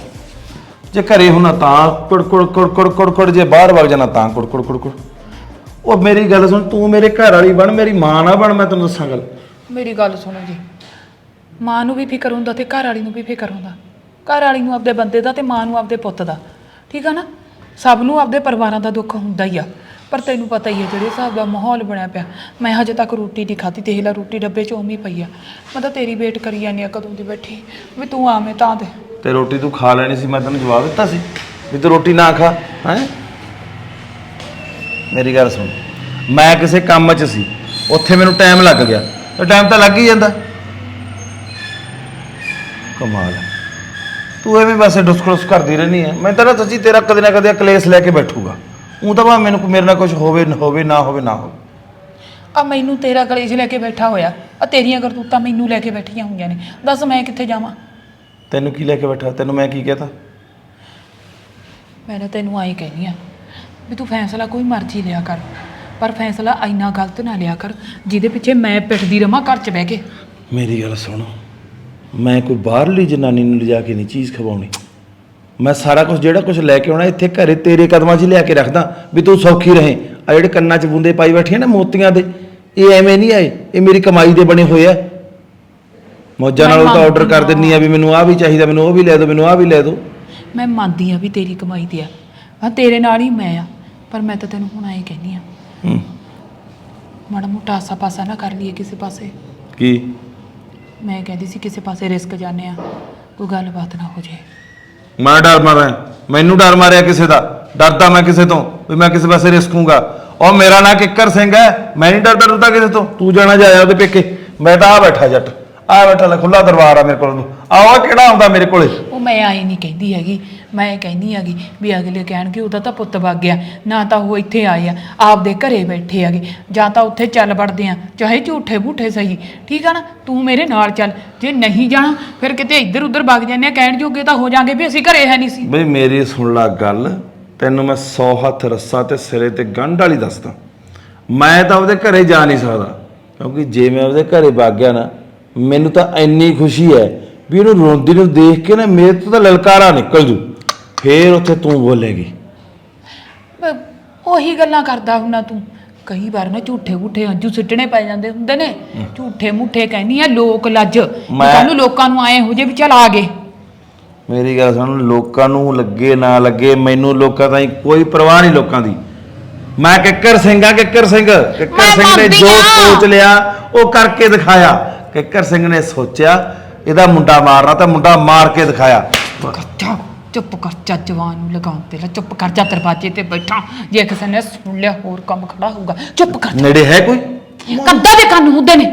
ਜੇ ਘਰੇ ਹੁਣਾ ਤਾਂ ਕੁੜ ਕੁੜ ਕੁੜ ਕੁੜ ਕੁੜ ਕੁੜ ਜੇ ਬਾਹਰ ਵਗ ਜਾਣਾ ਤਾਂ ਕੁੜ ਕੁੜ ਕੁੜ ਕੁੜ। ਉਹ ਮੇਰੀ ਗੱਲ ਸੁਣ ਤੂੰ ਮੇਰੇ ਘਰ ਵਾਲੀ ਬਣ ਮੇਰੀ ਮਾਂ ਨਾ ਬਣ ਮੈਂ ਤੈਨੂੰ ਦੱਸਾਂ ਗੱਲ। ਮੇਰੀ ਗੱਲ ਸੁਣੋ ਜੀ। ਮਾਂ ਨੂੰ ਵੀ ਫਿਕਰ ਹੁੰਦਾ ਤੇ ਘਰ ਵਾਲੀ ਨੂੰ ਵੀ ਫਿਕਰ ਹੁੰਦਾ। ਘਰ ਵਾਲੀ ਨੂੰ ਆਪਦੇ ਬੰਦੇ ਦਾ ਤੇ ਮਾਂ ਨੂੰ ਆਪਦੇ ਪੁੱਤ ਦਾ। ਠੀਕ ਆ ਨਾ? ਸਭ ਨੂੰ ਆਪਦੇ ਪਰਿਵਾਰਾਂ ਦਾ ਦੁੱਖ ਹੁੰਦਾ ਹੀ ਆ। ਪਰ ਤੈਨੂੰ ਪਤਾ ਹੀ ਹੈ ਜਿਹੜੇ ਹਿਸਾਬ ਦਾ ਮਾਹੌਲ ਬਣਿਆ ਪਿਆ, ਮੈਂ ਹਜੇ ਤੱਕ ਰੋਟੀ ਨਹੀਂ ਖਾਧੀ, ਦੇਖ ਲੈ ਰੋਟੀ ਡੱਬੇ 'ਚ ਉਵੇਂ ਪਈ ਆ। ਮੈਂ ਤਾਂ ਤੇਰੀ ਵੇਟ ਕਰੀ ਜਾਂਦੀ ਆ, ਕਦੋਂ ਦੀ ਬੈਠੀ, ਵੀ ਤੂੰ ਆਵੇਂ ਤਾਂ ਦੇ। ਤੇ ਰੋਟੀ ਤੂੰ ਖਾ ਲੈਣੀ ਸੀ, ਮੈਂ ਤੈਨੂੰ ਜਵਾਬ ਦਿੱਤਾ ਸੀ, ਵੀ ਤੂੰ ਰੋਟੀ ਨਾ ਖਾ, ਹੈ? ਮੇਰੀ ਗੱਲ ਸੁਣ, ਮੈਂ ਕਿਸੇ ਕੰਮ 'ਚ ਸੀ, ਉੱਥੇ ਮੈਨੂੰ ਟਾਈਮ ਲੱਗ ਗਿਆ, ਤੇ ਟਾਈਮ ਤਾਂ ਲੱਗ ਹੀ ਜਾਂਦਾ। ਕਮਾਲ ਹੈ। ਤੂੰ ਐਵੇਂ ਬਸ ਡੁਸਕਲਸ ਕਰਦੀ ਰਹਿਣੀ ਹੈ ਮੈਂ ਤਾਂ ਨਾ ਸੱਚੀ ਤੇਰਾ ਕਦੇ ਨਾ ਕਦੇ ਕਲੇਸ਼ ਲੈ ਕੇ ਬੈਠੂਗਾ। ਉਹ ਤਾਂ ਭਾਵੇਂ ਮੈਨੂੰ ਮੇਰੇ ਨਾਲ ਕੁਝ ਹੋਵੇ ਨਾ ਹੋਵੇ ਨਾ ਹੋਵੇ ਨਾ ਹੋਵੇ। ਆ ਮੈਨੂੰ ਤੇਰਾ ਕਲੇਸ਼ ਲੈ ਕੇ ਬੈਠਾ ਹੋਇਆ। ਆ ਤੇਰੀਆਂ ਕਰਤੂਤਾਂ ਮੈਨੂੰ ਲੈ ਕੇ ਬੈਠੀਆਂ ਹੋਈਆਂ ਨੇ। ਦੱਸ ਮੈਂ ਕਿੱਥੇ ਜਾਵਾਂ? ਤੈਨੂੰ ਕੀ ਲੈ ਕੇ ਬੈਠਾ? ਤੈਨੂੰ ਮੈਂ ਕੀ ਕਹਤਾ? ਮੈਂ ਤਾਂ ਤੈਨੂੰ ਆਈ ਕਹਿਨੀ ਆ ਵੀ ਤੂੰ ਫੈਸਲਾ ਕੋਈ ਮਰਜ਼ੀ ਲਿਆ ਕਰ। ਪਰ ਫੈਸਲਾ ਇੰਨਾ ਗਲਤ ਨਾ ਲਿਆ ਕਰ ਜਿਹਦੇ ਪਿੱਛੇ ਮੈਂ ਪਿੱਟਦੀ ਰਵਾਂ ਘਰ 'ਚ ਬਹਿ ਕੇ। ਮੇਰੀ ਗੱਲ ਸੁਣ। ਮੈਂ ਕੋਈ ਬਾਹਰਲੀ ਜਨਾਨੀ ਨੂੰ ਲਿਜਾ ਕੇ ਨਹੀਂ ਚੀਜ਼ ਖਵਾਉਣੀ। ਮੈਂ ਸਾਰਾ ਕੁਝ ਜਿਹੜਾ ਕੁਝ ਲੈ ਕੇ ਆਉਣਾ ਇੱਥੇ ਘਰੇ ਤੇਰੇ ਕਦਮਾਂ 'ਚ ਲਿਆ ਕੇ ਰੱਖਦਾ ਵੀ ਤੂੰ ਸੌਖੀ ਰਹੇ। ਆ ਜਿਹੜੇ ਕੰਨਾਂ 'ਚ ਬੁੰਦੇ ਪਾਈ ਬੈਠੀ ਆ ਨਾ ਮੋਤੀਆਂ ਦੇ ਇਹ ਐਵੇਂ ਨਹੀਂ ਆਏ ਇਹ ਮੇਰੀ ਕਮਾਈ ਦੇ ਬਣੇ ਹੋਏ ਆ। ਮੌਜਾਂ ਨਾਲ ਉਹ ਤਾਂ ਆਰਡਰ ਕਰ ਦਿੰਨੀ ਆ ਵੀ ਮੈਨੂੰ ਆਹ ਵੀ ਚਾਹੀਦਾ ਮੈਨੂੰ ਉਹ ਵੀ ਲੈ ਦਿਓ ਮੈਨੂੰ ਆਹ ਵੀ ਲੈ ਦਿਓ ਮੈਂ ਮੰਨਦੀ ਆ ਵੀ ਤੇਰੀ ਕਮਾਈ ਤੇ ਆ। ਹਾਂ ਤੇਰੇ ਨਾਲ ਹੀ ਮੈਂ ਆ ਪਰ ਮੈਂ ਤਾਂ ਤੈਨੂੰ ਹੁਣ ਆਏ ਕਹਿਨੀ ਆ ਹੂੰ। ਮਾੜਾ ਮੋਟਾ ਆਸਾ ਪਾਸਾ ਨਾ ਕਰ ਲਈਏ ਕਿਸੇ ਪਾਸੇ। ਕੀ? ਮੈਂ ਕਹਿੰਦੀ ਸੀ ਕਿਸੇ ਪਾਸੇ ਰਿਸਕ ਜਾਂਦੇ ਆ ਕੋਈ ਗੱਲਬਾਤ ਨਾ ਹੋ ਜੇ। ਮੈਂ ਡਰ ਮਾਰਿਆ ਮੈਨੂੰ ਡਰ ਮਾਰਿਆ ਕਿਸੇ ਦਾ ਡਰਦਾ ਮੈਂ ਕਿਸੇ ਤੋਂ ਵੀ ਮੈਂ ਕਿਸੇ ਪਾਸੇ ਰਿਸਕੂੰਗਾ ਉਹ ਮੇਰਾ ਨਾਂ ਕਿੱਕਰ ਸਿੰਘ ਹੈ ਮੈਂ ਨਹੀਂ ਡਰਦਾ ਡਰਦਾ ਕਿਸੇ ਤੋਂ। ਤੂੰ ਜਾਣਾ ਜਾਇਆ ਉਹਦੇ ਪੇਕੇ ਮੈਂ ਤਾਂ ਆ ਬੈਠਾ ਜੱਟ ਆ ਬੈਠਾ ਲੈ ਖੁੱਲਾ ਦਰਬਾਰ ਆ ਮੇਰੇ ਕੋਲ ਆਹ ਕਿਹੜਾ ਆਉਂਦਾ ਮੇਰੇ ਕੋਲੇ? ਉਹ ਮੈਂ ਆਈ ਨਹੀਂ ਕਹਿੰਦੀ ਹੈਗੀ ਮੈਂ ਇਹ ਕਹਿੰਦੀ ਹੈਗੀ ਵੀ ਅਗਲੇ ਕਹਿਣਗੇ ਉਹਦਾ ਤਾਂ ਪੁੱਤ ਵਗ ਗਿਆ, ਨਾ ਤਾਂ ਉਹ ਇੱਥੇ ਆਏ ਆ, ਆਪਦੇ ਘਰੇ ਬੈਠੇ ਹੈਗੇ, ਜਾਂ ਤਾਂ ਉੱਥੇ ਚੱਲ ਵੜਦੇ ਆ, ਚਾਹੇ ਝੂਠੇ ਬੂਠੇ ਸਹੀ, ਠੀਕ ਆ ਨਾ? ਤੂੰ ਮੇਰੇ ਨਾਲ ਚੱਲ, ਜੇ ਨਹੀਂ ਜਾਣਾ, ਫਿਰ ਕਿਤੇ ਇੱਧਰ ਉੱਧਰ ਵਗ ਜਾਂਦੇ ਆ, ਕਹਿਣ ਜੋਗੇ ਤਾਂ ਹੋ ਜਾਾਂਗੇ ਵੀ ਅਸੀਂ ਘਰੇ ਹੈ ਨਹੀਂ ਸੀ। ਬਈ ਮੇਰੀ ਸੁਣ ਲੈ ਗੱਲ, ਤੈਨੂੰ ਮੈਂ 100 ਹੱਥ ਰੱਸਾ ਤੇ ਸਿਰੇ ਤੇ ਗੰਢ ਵਾਲੀ ਦੱਸਦਾ। ਮੈਂ ਤਾਂ ਉਹਦੇ ਘਰੇ ਜਾ ਨਹੀਂ ਸਕਦਾ, ਕਿਉਂਕਿ ਜੇ ਮੈਂ ਉਹਦੇ ਘਰੇ ਵਗ ਗਿਆ ਨਾ, ਮੈਨੂੰ ਤਾਂ ਇੰਨੀ ਖੁਸ਼ੀ ਹੈ ਵੀ ਉਹਨੂੰ ਰੋਂਦੀ ਨੂੰ ਦੇਖ ਕੇ ਨਾ ਮੇਰੇ ਤੋਂ ਤਾਂ ਲਲਕਾਰਾ ਨਿਕਲ ਜੂ। ਫੇਰ ਉੱਥੇ ਤੂੰ ਬੋਲੇਗੀ। ਮੈਂ ਉਹੀ ਗੱਲਾਂ ਕਰਦਾ ਹੁੰਨਾ ਤੂੰ। ਕਈ ਵਾਰ ਨਾ ਝੂਠੇ ਬੂਠੇ ਅੰਜੂ ਸਿੱਟਣੇ ਪੈ ਜਾਂਦੇ ਹੁੰਦੇ ਨੇ। ਝੂਠੇ ਮੁੱਠੇ ਕਹਿੰਦੀ ਆ ਲੋਕ ਲੱਜ। ਮੈਂ- ਕੱਲ ਨੂੰ ਲੋਕਾਂ ਨੂੰ ਆਏ ਹੋ ਜੇ ਵੀ ਚੱਲ ਆ ਗਏ। ਮੇਰੀ ਗੱਲ ਸੁਣ ਲੋਕਾਂ ਨੂੰ ਲੱਗੇ ਨਾ ਲੱਗੇ ਮੈਨੂੰ ਲੋਕਾਂ ਤਾਂ ਕੋਈ ਪਰਵਾਹ ਨਹੀਂ ਲੋਕਾਂ ਦੀ। ਮੈਂ ਕਿੱਕਰ ਸਿੰਘ ਆ ਕਿੱਕਰ ਸਿੰਘ। ਕਿੱਕਰ ਮੈਂ ਸਿੰਘ ਨੇ ਮੰਨਦੀ ਜੋ ਹਾਂ। ਸੋਚ ਲਿਆ ਉਹ ਕਰਕੇ ਦਿਖਾਇਆ। ਕਿੱਕਰ ਸਿੰਘ ਨੇ ਸੋਚਿਆ ਇਹਦਾ ਮੁੰਡਾ ਮਾਰਨਾ ਤਾਂ ਮੁੰਡਾ ਮਾਰ ਕੇ ਦਿਖਾਇਆ। ਕੱਚਾ ਚੁੱਪ ਕਰ ਜਾ ਜਵਾਨ ਨੂੰ ਲਗਾਉਣ ਤੇ ਲੈ ਚੁੱਪ ਕਰ ਜਾ ਦਰਵਾਜ਼ੇ ਤੇ ਬੈਠਾ। ਜੇ ਕਿਸੇ ਨੇ ਸੁਣ ਲਿਆ ਹੋਰ ਕੰਮ ਖੜਾ ਹੋਊਗਾ। ਚੁੱਪ ਕਰ। ਨੇੜੇ ਹੈ ਕੋਈ? ਕੰਧਾਂ ਦੇ ਕੰਨ ਹੁੰਦੇ ਨੇ।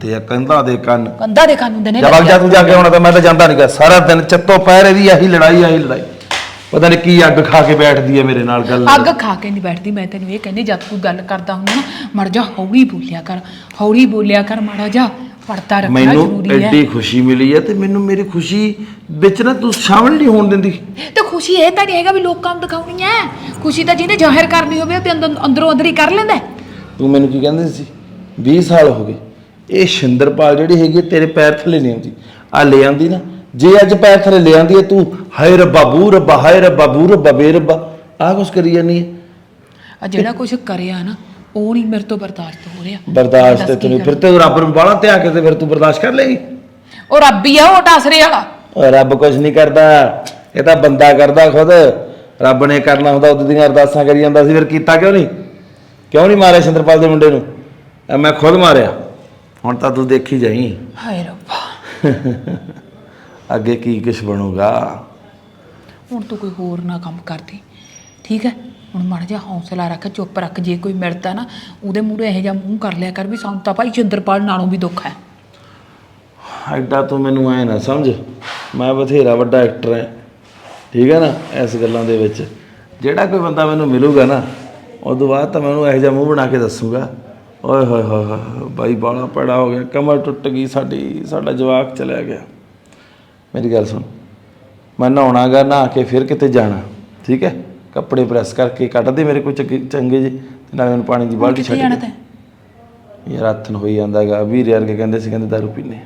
ਤੇ ਆ ਕੰਧਾਂ ਦੇ ਕੰਨ। ਕੰਧਾਂ ਦੇ ਕੰਨ ਹੁੰਦੇ ਨੇ ਜਵਾਬ ਜਾ ਤੂੰ ਜਾ ਕੇ ਆਉਣਾ ਤਾਂ ਮੈਂ ਤਾਂ ਜਾਂਦਾ ਨਹੀਂ ਗਾ ਸਾਰਾ ਦਿਨ ਚੱਤੋ ਪੈਰ ਇਹਦੀ ਆਹੀ ਲੜਾਈ ਆਹੀ ਲੜਾਈ। ਪਤਾ ਨਹੀਂ ਕੀ ਅੱਗ ਖਾ ਕੇ ਬੈਠਦੀ ਹੈ ਮੇਰੇ ਨਾਲ ਗੱਲ। ਅੱਗ ਖਾ ਕੇ ਨਹੀਂ ਬੈਠਦੀ ਮੈਂ ਤੈਨੂੰ ਇਹ ਕਹਿੰਦੀ ਜਦ ਤੂੰ ਗੱਲ ਕਰਦਾ ਹੁੰਦਾ ਨਾ ਮੜ ਜਾ ਹੌਲੀ ਬੋਲਿਆ ਕਰ ਹੌਲੀ ਬੋਲਿਆ ਕਰ ਮਾੜਾ ਜਾ। ਪੜਤਾ ਰੱਖਣਾ ਮੈਨੂੰ ਜ਼ਰੂਰੀ ਹੈ। ਐਡੀ ਖੁਸ਼ੀ ਮਿਲੀ ਹੈ ਤੇ ਮੈਨੂੰ ਮੇਰੀ ਖੁਸ਼ੀ ਵਿੱਚ ਨਾ ਤੂੰ ਸ਼ਾਮਲ ਨਹੀਂ ਹੋਣ ਦਿੰਦੀ। ਤੇ ਖੁਸ਼ੀ ਇਹ ਤਾਂ ਨਹੀਂ ਹੈਗਾ ਵੀ ਲੋਕਾਂ ਨੂੰ ਦਿਖਾਉਣੀ ਹੈ। ਖੁਸ਼ੀ ਤਾਂ ਜਿਹਨੇ ਜ਼ਾਹਿਰ ਕਰਨੀ ਹੋਵੇ ਉਹ ਤੇ ਅੰਦਰ- ਅੰਦਰੋਂ ਅੰਦਰ ਹੀ ਕਰ ਲੈਂਦਾ ਹੈ। ਤੂੰ ਮੈਨੂੰ ਕੀ ਕਹਿੰਦੀ ਸੀ? 20 ਸਾਲ ਹੋ ਗਏ। ਇਹ ਸ਼ਿੰਦਰਪਾਲ ਜਿਹੜੀ ਹੈਗੀ ਹੈ, ਤੇਰੇ ਪੈਰ ਥੱਲੇ ਨਹੀਂ ਆਉਂਦੀ। ਆ ਲੈ ਆਂਦੀ ਨਾ। ਜੇ ਅੱਜ ਪੈਰ ਥੱਲੇ ਲੈ ਆਂਦੀ ਹੈ ਤੂੰ ਹਾਏ ਰੱਬਾ ਬੂ ਰੱਬਾ ਹਾਏ ਰੱਬਾ ਬੂ ਰੱਬਾ ਬੇ ਰੱਬਾ। ਆਹ ਕੁਛ ਕਰੀ ਜਾਂਦੀ ਹੈ। ਆ ਜਿਹੜਾ ਕੁਝ ਕਰਿਆ ਨਾ ਉਹ ਨਹੀਂ ਮੇਰੇ ਤੋਂ ਬਰਦਾਸ਼ਤ ਹੋ ਰਿਹਾ। ਬਰਦਾਸ਼ਤ ਦੱਸ ਤੇ ਤੂੰ? ਫਿਰ ਤੇ ਰੱਬ ਨੂੰ ਬਾਹਲਾ ਧਿਆ ਕੇ ਤੇ ਫਿਰ ਤੂੰ ਬਰਦਾਸ਼ਤ ਕਰ ਲੇਗੀ? ਉਹ ਰੱਬ ਹੀ ਆ ਉਹ ਟਾਸਰੇ ਵਾਲਾ। ਓਏ ਰੱਬ ਕੁਝ ਨਹੀਂ ਕਰਦਾ। ਇਹ ਤਾਂ ਬੰਦਾ ਕਰਦਾ ਖੁਦ। ਰੱਬ ਨੇ ਕਰਨਾ ਹੁੰਦਾ ਉਦੋਂ ਦੀਆਂ ਅਰਦਾਸਾਂ ਕਰੀ ਜਾਂਦਾ ਸੀ ਫਿਰ ਕੀਤਾ ਕਿਉਂ ਨਹੀਂ? ਕਿਉਂ ਨਹੀਂ ਮਾਰਿਆ ਸ਼ਿੰਦਰਪਾਲ ਦੇ ਮੁੰਡੇ ਨੂੰ? ਮੈਂ ਖੁਦ ਮਾਰਿਆ। ਹੁਣ ਤਾਂ ਤੂੰ ਦੇਖੀ ਜਾਈ। ਹਾਏ ਰੱਬਾ। ਅੱਗੇ ਕੀ ਕੁਛ ਬਣੂਗਾ? ਹੁਣ ਤੂੰ ਕੋਈ ਹੋਰ ਨਾ ਕੰਮ ਕਰਦੀ। ਠੀਕ ਹੈ? ਹੁਣ ਮਾੜਾ ਜਿਹਾ ਹੌਸਲਾ ਰੱਖ, ਚੁੱਪ ਰੱਖ, ਜੇ ਕੋਈ ਮਿਲਦਾ ਨਾ, ਉਹਦੇ ਮੂਹਰੇ ਇਹੋ ਜਿਹਾ ਮੂੰਹ ਕਰ ਲਿਆ ਕਰ ਵੀ ਸਾਨੂੰ ਤਾਂ ਭਾਈ ਚੰਦਰਪਾਲ ਨਾਲੋਂ ਵੀ ਦੁੱਖ ਹੈ। ਐਡਾ ਤੂੰ ਮੈਨੂੰ ਐ ਨਾ ਸਮਝ, ਮੈਂ ਬਥੇਰਾ ਵੱਡਾ ਐਕਟਰ ਐ, ਠੀਕ ਹੈ ਨਾ, ਇਸ ਗੱਲਾਂ ਦੇ ਵਿੱਚ। ਜਿਹੜਾ ਕੋਈ ਬੰਦਾ ਮੈਨੂੰ ਮਿਲੂਗਾ ਨਾ ਉਦੋਂ ਬਾਅਦ ਤਾਂ ਮੈਨੂੰ ਇਹੋ ਜਿਹਾ ਮੂੰਹ ਬਣਾ ਕੇ ਦੱਸੂਗਾ। ਓਏ ਹੋਏ ਹੋਏ ਬਾਈ ਬਾਲਾ ਪੜਾ ਹੋ ਗਿਆ, ਕਮਰ ਟੁੱਟ ਗਈ, ਸਾਡੀ, ਸਾਡਾ ਜਵਾਕ ਚਲਿਆ ਗਿਆ। ਮੇਰੀ ਗੱਲ ਸੁਣ, ਮੈਂ ਨਹਾਉਣਾਗਾ ਨਹਾ ਕੇ ਫਿਰ ਕਿਤੇ ਜਾਣਾ, ਠੀਕ ਹੈ ਕੱਪੜੇ ਪ੍ਰੈਸ ਕਰਕੇ ਕੱਢ ਦੇ ਮੇਰੇ ਕੋਲ ਚੰਗੇ ਚੰਗੇ ਜੇ ਤੇ ਨਾਲ ਮੈਨੂੰ ਪਾਣੀ ਦੀ ਬਾਲਟੀ ਕਿੱਥੇ ਛੱਡ ਜਾਣਾ ਦੇ ਤੈਂ? ਯਾਰ ਹੱਥ ਨੂੰ ਹੋਈ ਜਾਂਦਾ ਹੈਗਾ। ਵੀਰ ਯਾਰ ਕੇ ਕਹਿੰਦੇ ਸੀ ਕਹਿੰਦੇ ਦਾਰੂ ਪੀਨੇ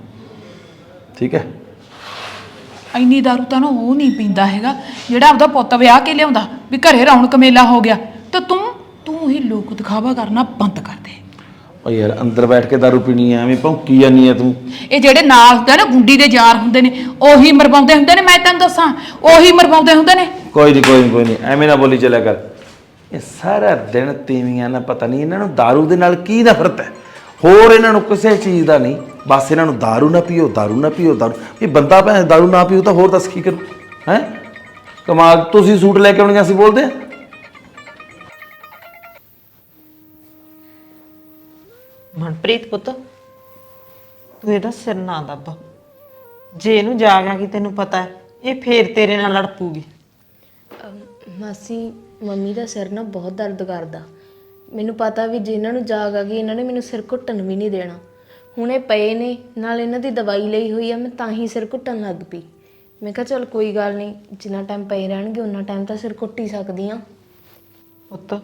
ਠੀਕ ਹੈ? ਇੰਨੀ ਦਾਰੂ ਤਾਂ ਨਾ ਉਹ ਨਹੀਂ ਪੀਂਦਾ ਹੈਗਾ। ਜਿਹੜਾ ਆਪਦਾ ਪੁੱਤ ਵਿਆਹ ਕੇ ਲਿਆਉਂਦਾ ਵੀ ਘਰੇ ਰੌਣਕ ਮੇਲਾ ਹੋ ਗਿਆ ਤੇ ਤੂੰ ਤੂੰ ਹੀ ਲੋਕ ਦਿਖਾਵਾ ਕਰਨਾ ਬੰਦ ਕਰ ਦੇ। ਓ ਯਾਰ ਅੰਦਰ ਬੈਠ ਕੇ ਦਾਰੂ ਪੀਣੀ ਐ ਐਵੇਂ ਭੌਂਕੀ ਜਾਨੀ ਐ ਤੂੰ ਇਹ ਜਿਹੜੇ ਨਾਲ ਹੁੰਦੇ ਨਾ ਗੁੰਡੀ ਦੇ ਯਾਰ ਹੁੰਦੇ ਨੇ ਉਹੀ ਮਰਵਾਉਂਦੇ ਹੁੰਦੇ ਨੇ ਮੈਂ ਤੈਨੂੰ ਦੱਸਾਂ ਉਹੀ ਮਰਵਾਉਂਦੇ ਹੁੰਦੇ ਨੇ ਕੋਈ ਨਹੀਂ ਕੋਈ ਨਹੀਂ ਕੋਈ ਨਹੀਂ ਐਵੇਂ ਨਾ ਬੋਲੀ ਚੱਲਿਆ ਕਰ ਇਹ ਸਾਰਾ ਦਿਨ ਤੀਵੀਆਂ ਨਾਲ ਪਤਾ ਨਹੀਂ ਇਹਨਾਂ ਨੂੰ दारू ਦੇ ਨਾਲ ਕੀ ਨਫ਼ਰਤ ਹੈ ਹੋਰ ਇਹਨਾਂ ਨੂੰ ਕਿਸੇ ਚੀਜ਼ ਦਾ ਨਹੀਂ ਬਸ ਇਹਨਾਂ ਨੂੰ दारू ਨਾ ਪੀਓ दारू ਨਾ ਪੀਓ दारू ਇਹ ਬੰਦਾ ਭੈਣ दारू ਨਾ ਪੀਓ ਤਾਂ ਹੋਰ ਦੱਸ ਕੀ ਕਰੂ ਹੈ ਕਮਾਲ ਤੁਸੀਂ ਸੂਟ ਲੈ ਕੇ ਆਉਣੀਆਂ ਸੀ ਬੋਲਦੇ ਆ ਮਨਪ੍ਰੀਤ ਪੁੱਤ ਤੂੰ ਇਹਦਾ ਸਿਰ ਨਾ ਦੱਬ। ਜੇ ਇਹਨੂੰ ਜਾਗ ਆ ਗਈ ਤੈਨੂੰ ਪਤਾ ਹੈ ਇਹ ਫੇਰ ਤੇਰੇ ਨਾਲ ਲੜ ਪੂਗੀ ਅਮ, ਮਾਸੀ ਮੰਮੀ ਦਾ ਸਿਰ ਨਾ ਬਹੁਤ ਦਰਦ ਕਰਦਾ। ਮੈਨੂੰ ਪਤਾ ਵੀ ਜੇ ਇਹਨਾਂ ਨੂੰ ਜਾਗ ਆ ਗਈ ਇਹਨਾਂ ਨੇ ਮੈਨੂੰ ਸਿਰ ਘੁੱਟਣ ਵੀ ਨਹੀਂ ਦੇਣਾ। ਹੁਣ ਇਹ ਪਏ ਨੇ ਨਾਲ ਇਹਨਾਂ ਦੀ ਦਵਾਈ ਲਈ ਹੋਈ ਆ ਮੈਂ ਤਾਂ ਹੀ ਸਿਰ ਘੁੱਟਣ ਲੱਗ ਪਈ। ਮੈਂ ਕਿਹਾ ਚਲ ਕੋਈ ਗੱਲ ਨਹੀਂ ਜਿੰਨਾ ਟਾਈਮ ਪਏ ਰਹਿਣਗੇ ਉਹਨਾਂ ਟਾਈਮ ਤਾਂ ਸਿਰ ਘੁੱਟ ਹੀ ਸਕਦੀ ਆ ਪੁੱਤ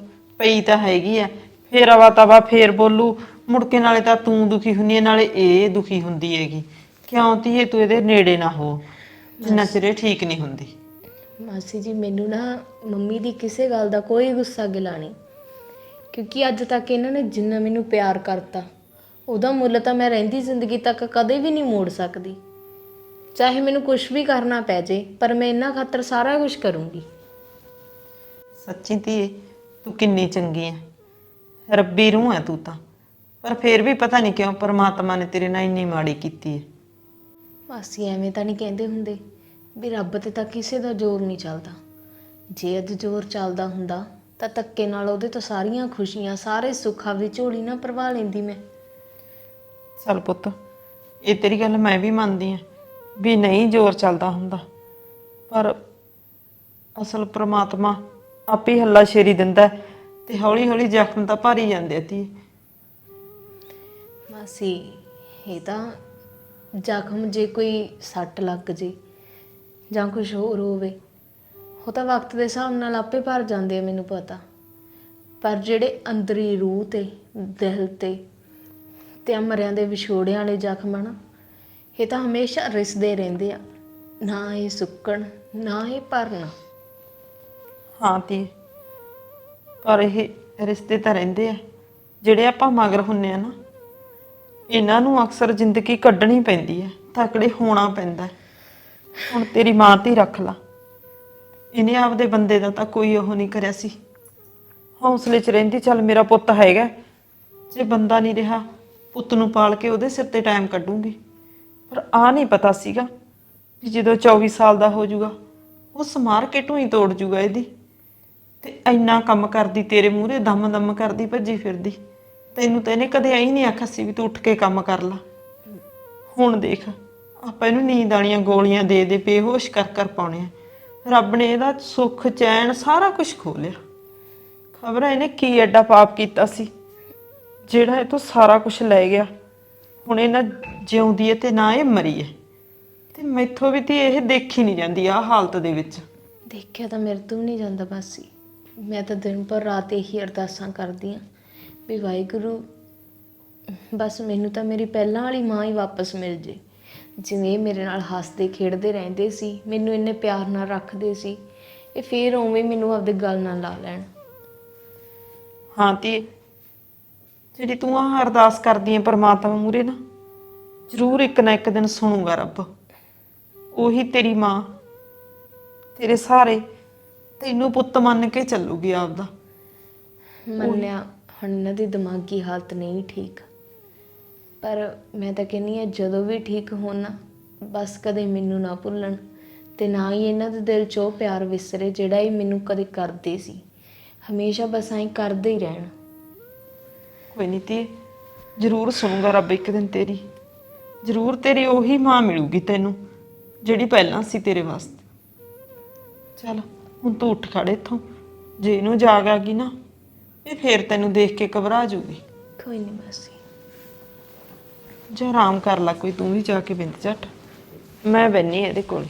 ਪਈ ਤਾਂ ਹੈਗੀ ਐ ਫੇਰ ਆਵਾ ਤਵਾ ਫੇਰ ਬੋਲੂ। ਮੁੜ ਕੇ ਨਾਲੇ ਤਾਂ ਤੂੰ ਦੁਖੀ ਹੁੰਨੀ ਐ ਨਾਲੇ ਇਹ ਦੁਖੀ ਹੁੰਦੀ ਹੈਗੀ। ਕਿਉਂ ਧੀਏ ਤੂੰ ਇਹਦੇ ਨੇੜੇ ਨਾ ਹੋ ਜਿੰਨਾ ਚਿਰ ਇਹ ਠੀਕ ਨਹੀਂ ਹੁੰਦੀ। ਮਾਸੀ ਜੀ ਮੈਨੂੰ ਨਾ ਮੰਮੀ ਦੀ ਕਿਸੇ ਗੱਲ ਦਾ ਕੋਈ ਗੁੱਸਾ ਗਿਲਾ ਨਹੀਂ। ਕਿਉਂਕਿ ਅੱਜ ਤੱਕ ਇਹਨਾਂ ਨੇ ਜਿੰਨਾ ਮੈਨੂੰ ਪਿਆਰ ਕਰਤਾ ਉਹਦਾ ਮੁੱਲ ਤਾਂ ਮੈਂ ਰਹਿੰਦੀ ਜ਼ਿੰਦਗੀ ਤੱਕ ਕਦੇ ਵੀ ਨਹੀਂ ਮੋੜ ਸਕਦੀ। ਚਾਹੇ ਮੈਨੂੰ ਕੁਝ ਵੀ ਕਰਨਾ ਪੈ ਜੇ ਪਰ ਮੈਂ ਇਹਨਾਂ ਖਾਤਰ ਸਾਰਾ ਕੁਝ ਕਰੂੰਗੀ। ਸੱਚੀ ਧੀਏ ਤੂੰ ਕਿੰਨੀ ਚੰਗੀ ਐ ਰੱਬੀ ਰੂਹ ਐ ਤੂੰ ਤਾਂ। ਪਰ ਫੇਰ ਵੀ ਪਤਾ ਨਹੀਂ ਕਿਉਂ ਪਰਮਾਤਮਾ ਨੇ ਤੇਰੇ ਨਾਲ ਇੰਨੀ ਮਾੜੀ ਕੀਤੀ ਐ ਮਾਸੀ ਐਵੇਂ ਤਾਂ ਨਹੀਂ ਕਹਿੰਦੇ ਹੁੰਦੇ ਵੀ ਰੱਬ ਤੇ ਤਾਂ ਕਿਸੇ ਦਾ ਜ਼ੋਰ ਨਹੀਂ ਚੱਲਦਾ। ਜੇ ਅੱਜ ਜ਼ੋਰ ਚੱਲਦਾ ਹੁੰਦਾ ਤਾਂ ਧੱਕੇ ਨਾਲ ਉਹਦੇ ਤੋਂ ਸਾਰੀਆਂ ਖੁਸ਼ੀਆਂ ਸਾਰੇ ਸੁੱਖਾਂ ਦੀ ਝੋਲੀ ਨਾ ਭਰਵਾ ਲੈਂਦੀ ਮੈਂ। ਚੱਲ ਪੁੱਤ ਇਹ ਤੇਰੀ ਗੱਲ ਮੈਂ ਵੀ ਮੰਨਦੀ ਆ ਵੀ ਨਹੀਂ ਜ਼ੋਰ ਚੱਲਦਾ ਹੁੰਦਾ। ਪਰ ਅਸਲ ਪ੍ਰਮਾਤਮਾ ਆਪੇ ਹੀ ਹੱਲਾ ਸ਼ੇਰੀ ਦਿੰਦਾ ਹੈ ਤੇ ਹੌਲੀ ਹੌਲੀ ਜ਼ਖਮ ਤਾਂ ਭਰੀ ਜਾਂਦੇ ਆ ਤੀ ਸੀ। ਇਹ ਤਾਂ ਜ਼ਖਮ ਜੇ ਕੋਈ ਸੱਟ ਲੱਗ ਜੇ ਜਾਂ ਕੁਝ ਹੋਰ ਹੋਵੇ, ਉਹ ਤਾਂ ਵਕਤ ਦੇ ਹਿਸਾਬ ਨਾਲ ਆਪੇ ਭਰ ਜਾਂਦੇ ਆ ਮੈਨੂੰ ਪਤਾ। ਪਰ ਜਿਹੜੇ ਅੰਦਰੀ ਰੂਹ ਤੇ, ਦਿਲ ਤੇ ਤੇ ਅਮਰਿਆਂ ਦੇ ਵਿਛੋੜਿਆਂ ਵਾਲੇ ਜ਼ਖਮ ਆ ਨਾ, ਇਹ ਤਾਂ ਹਮੇਸ਼ਾ ਰਿਸਦੇ ਰਹਿੰਦੇ ਆ। ਨਾ ਇਹ ਸੁੱਕਣ, ਨਾ ਇਹ ਭਰਨ। ਹਾਂ ਤੀ, ਪਰ ਇਹ ਰਿਸ਼ਤੇ ਤਾਂ ਰਹਿੰਦੇ ਆ। ਜਿਹੜੇ ਆਪਾਂ ਮਗਰ ਹੁੰਨੇ ਆ ਨਾ ਇਹਨਾਂ ਨੂੰ ਅਕਸਰ ਜ਼ਿੰਦਗੀ ਕੱਢਣੀ ਪੈਂਦੀ ਹੈ, ਤਕੜੇ ਹੋਣਾ ਪੈਂਦਾ ਹੈ। ਹੁਣ ਤੇਰੀ ਮਾਂ ਤੇ ਰੱਖ ਲਾ। ਇਹਨੇ ਆਪਦੇ ਬੰਦੇ ਦਾ ਤਾਂ ਕੋਈ ਉਹ ਨਹੀਂ ਕਰਿਆ ਸੀ। ਹੌਸਲੇ 'ਚ ਰਹਿੰਦੀ, ਚੱਲ ਮੇਰਾ ਪੁੱਤ ਹੈਗਾ ਜੇ ਬੰਦਾ ਨਹੀਂ ਰਿਹਾ, ਪੁੱਤ ਨੂੰ ਪਾਲ ਕੇ ਉਹਦੇ ਸਿਰ ਤੇ ਟਾਈਮ ਕੱਢੂੰਗੀ। ਪਰ ਆ ਨਹੀਂ ਪਤਾ ਸੀਗਾ ਵੀ ਜਦੋਂ 24 ਸਾਲ ਦਾ ਹੋ ਜਾਊਗਾ, ਉਹ ਸਮਾਰ ਕੇ ਢੂਈ ਤੋੜ ਜਾਊਗਾ ਇਹਦੀ। ਤੇ ਇੰਨਾ ਕੰਮ ਕਰਦੀ, ਤੇਰੇ ਮੂਹਰੇ ਦਮ ਦਮ ਕਰਦੀ, ਭੱਜੀ ਫਿਰਦੀ। ਤੈਨੂੰ ਤਾਂ ਇਹਨੇ ਕਦੇ ਐਂ ਨਹੀਂ ਆਖਿਆ ਸੀ ਵੀ ਤੂੰ ਉੱਠ ਕੇ ਕੰਮ ਕਰ ਲਾ। ਹੁਣ ਦੇਖ, ਆਪਾਂ ਇਹਨੂੰ ਨੀਂਦ ਵਾਲੀਆਂ ਗੋਲੀਆਂ ਦੇ ਦੇ, ਬੇਹੋਸ਼ ਕਰ ਕਰ ਪਾਉਣੇ ਆ। ਰੱਬ ਨੇ ਇਹਦਾ ਸੁੱਖ, ਚੈਨ ਸਾਰਾ ਕੁਝ ਖੋ ਲਿਆ। ਖਬਰ ਹੈ ਇਹਨੇ ਕੀ ਐਡਾ ਪਾਪ ਕੀਤਾ ਸੀ? ਜਿਹੜਾ ਇਹ ਤੋਂ ਸਾਰਾ ਕੁਝ ਲੈ ਗਿਆ। ਹੁਣ ਇਹ ਨਾ ਜਿਉਂਦੀ ਹੈ ਤੇ ਨਾ ਇਹ ਮਰੀ ਹੈ। ਤੇ ਮੈਥੋਂ ਵੀ ਤੇ ਇਹ ਦੇਖੀ ਨਹੀਂ ਜਾਂਦੀ ਆ ਹਾਲਤ ਦੇ ਵਿੱਚ। ਦੇਖਿਆ ਤਾਂ ਮੇਰੇ ਤੋਂ ਵੀ ਨਹੀਂ ਜਾਂਦਾ ਬਾਸੀ ਮੈਂ ਤਾਂ ਦਿਨ ਪਰ ਰਾਤ ਇਹੀ ਅਰਦਾਸਾਂ ਕਰਦੀ ਆ। ਵੀ ਵਾਹਿਗੁਰੂ ਬਸ ਮੈਨੂੰ ਤਾਂ ਮੇਰੀ ਪਹਿਲਾਂ ਵਾਲੀ ਮਾਂ ਹੀ ਵਾਪਸ ਮਿਲ ਜੇ। ਜਿਵੇਂ ਮੇਰੇ ਨਾਲ ਹੱਸਦੇ ਖੇਡਦੇ ਰਹਿੰਦੇ ਸੀ ਮੈਨੂੰ ਇੰਨੇ ਪਿਆਰ ਨਾਲ ਰੱਖਦੇ ਸੀ ਇਹ ਫੇਰ ਉਵੇਂ ਮੈਨੂੰ ਆਪਦੇ ਗੱਲ ਨਾਲ ਲਾ ਲੈਣ। ਹਾਂ ਤੇ ਜਿਹੜੀ ਤੂੰ ਆਹ ਅਰਦਾਸ ਕਰਦੀ ਹੈ ਪਰਮਾਤਮਾ ਮੂਰੇ ਨਾ ਜ਼ਰੂਰ ਇੱਕ ਨਾ ਇੱਕ ਦਿਨ ਸੁਣੂਗਾ ਰੱਬ। ਉਹੀ ਤੇਰੀ ਮਾਂ ਤੇਰੇ ਸਾਰੇ ਤੈਨੂੰ ਪੁੱਤ ਮੰਨ ਕੇ ਚੱਲੂਗੀ ਆਪਦਾ। ਮੰਨਿਆ। ਹੁਣ ਇਹਨਾਂ ਦੀ ਦਿਮਾਗੀ ਹਾਲਤ ਨਹੀਂ ਠੀਕ। ਪਰ ਮੈਂ ਤਾਂ ਕਹਿੰਨੀ ਆ ਜਦੋਂ ਵੀ ਠੀਕ ਹੋਣ ਬਸ ਕਦੇ ਮੈਨੂੰ ਨਾ ਭੁੱਲਣ ਤੇ ਨਾ ਹੀ ਇਹਨਾਂ ਦੇ ਦਿਲ 'ਚ ਉਹ ਪਿਆਰ ਵਿਸਰੇ ਜਿਹੜਾ ਇਹ ਮੈਨੂੰ ਕਦੇ ਕਰਦੇ ਸੀ। ਹਮੇਸ਼ਾ ਬਸ ਐਂ ਕਰਦੇ ਹੀ ਰਹਿਣ। ਕੋਈ ਨਹੀਂ ਤੇ ਜ਼ਰੂਰ ਸੁਣੂਗਾ ਰੱਬ ਇੱਕ ਦਿਨ ਤੇਰੀ। ਜ਼ਰੂਰ ਤੇਰੀ ਉਹੀ ਮਾਂ ਮਿਲੂਗੀ ਤੈਨੂੰ, ਜਿਹੜੀ ਪਹਿਲਾਂ ਸੀ ਤੇਰੇ ਵਾਸਤੇ। ਚੱਲ, ਹੁਣ ਤੂੰ ਉੱਠ ਖੜੇ ਇੱਥੋਂ। ਜੇ ਇਹਨੂੰ ਜਾਗ ਆ ਗਈ ਨਾ ਇਹ ਫੇਰ ਤੈਨੂੰ ਦੇਖ ਕੇ ਘਬਰਾ ਜਾਊਗੀ ਕੋਈ ਨਹੀਂ ਬਸ ਜਾ ਆਰਾਮ ਕਰ ਲੈ ਕੋਈ ਤੂੰ ਵੀ ਜਾ ਕੇ ਬਿੰਦ ਝੱਟ। ਮੈਂ ਬੈਣੀ ਇਹਦੇ ਕੋਲ।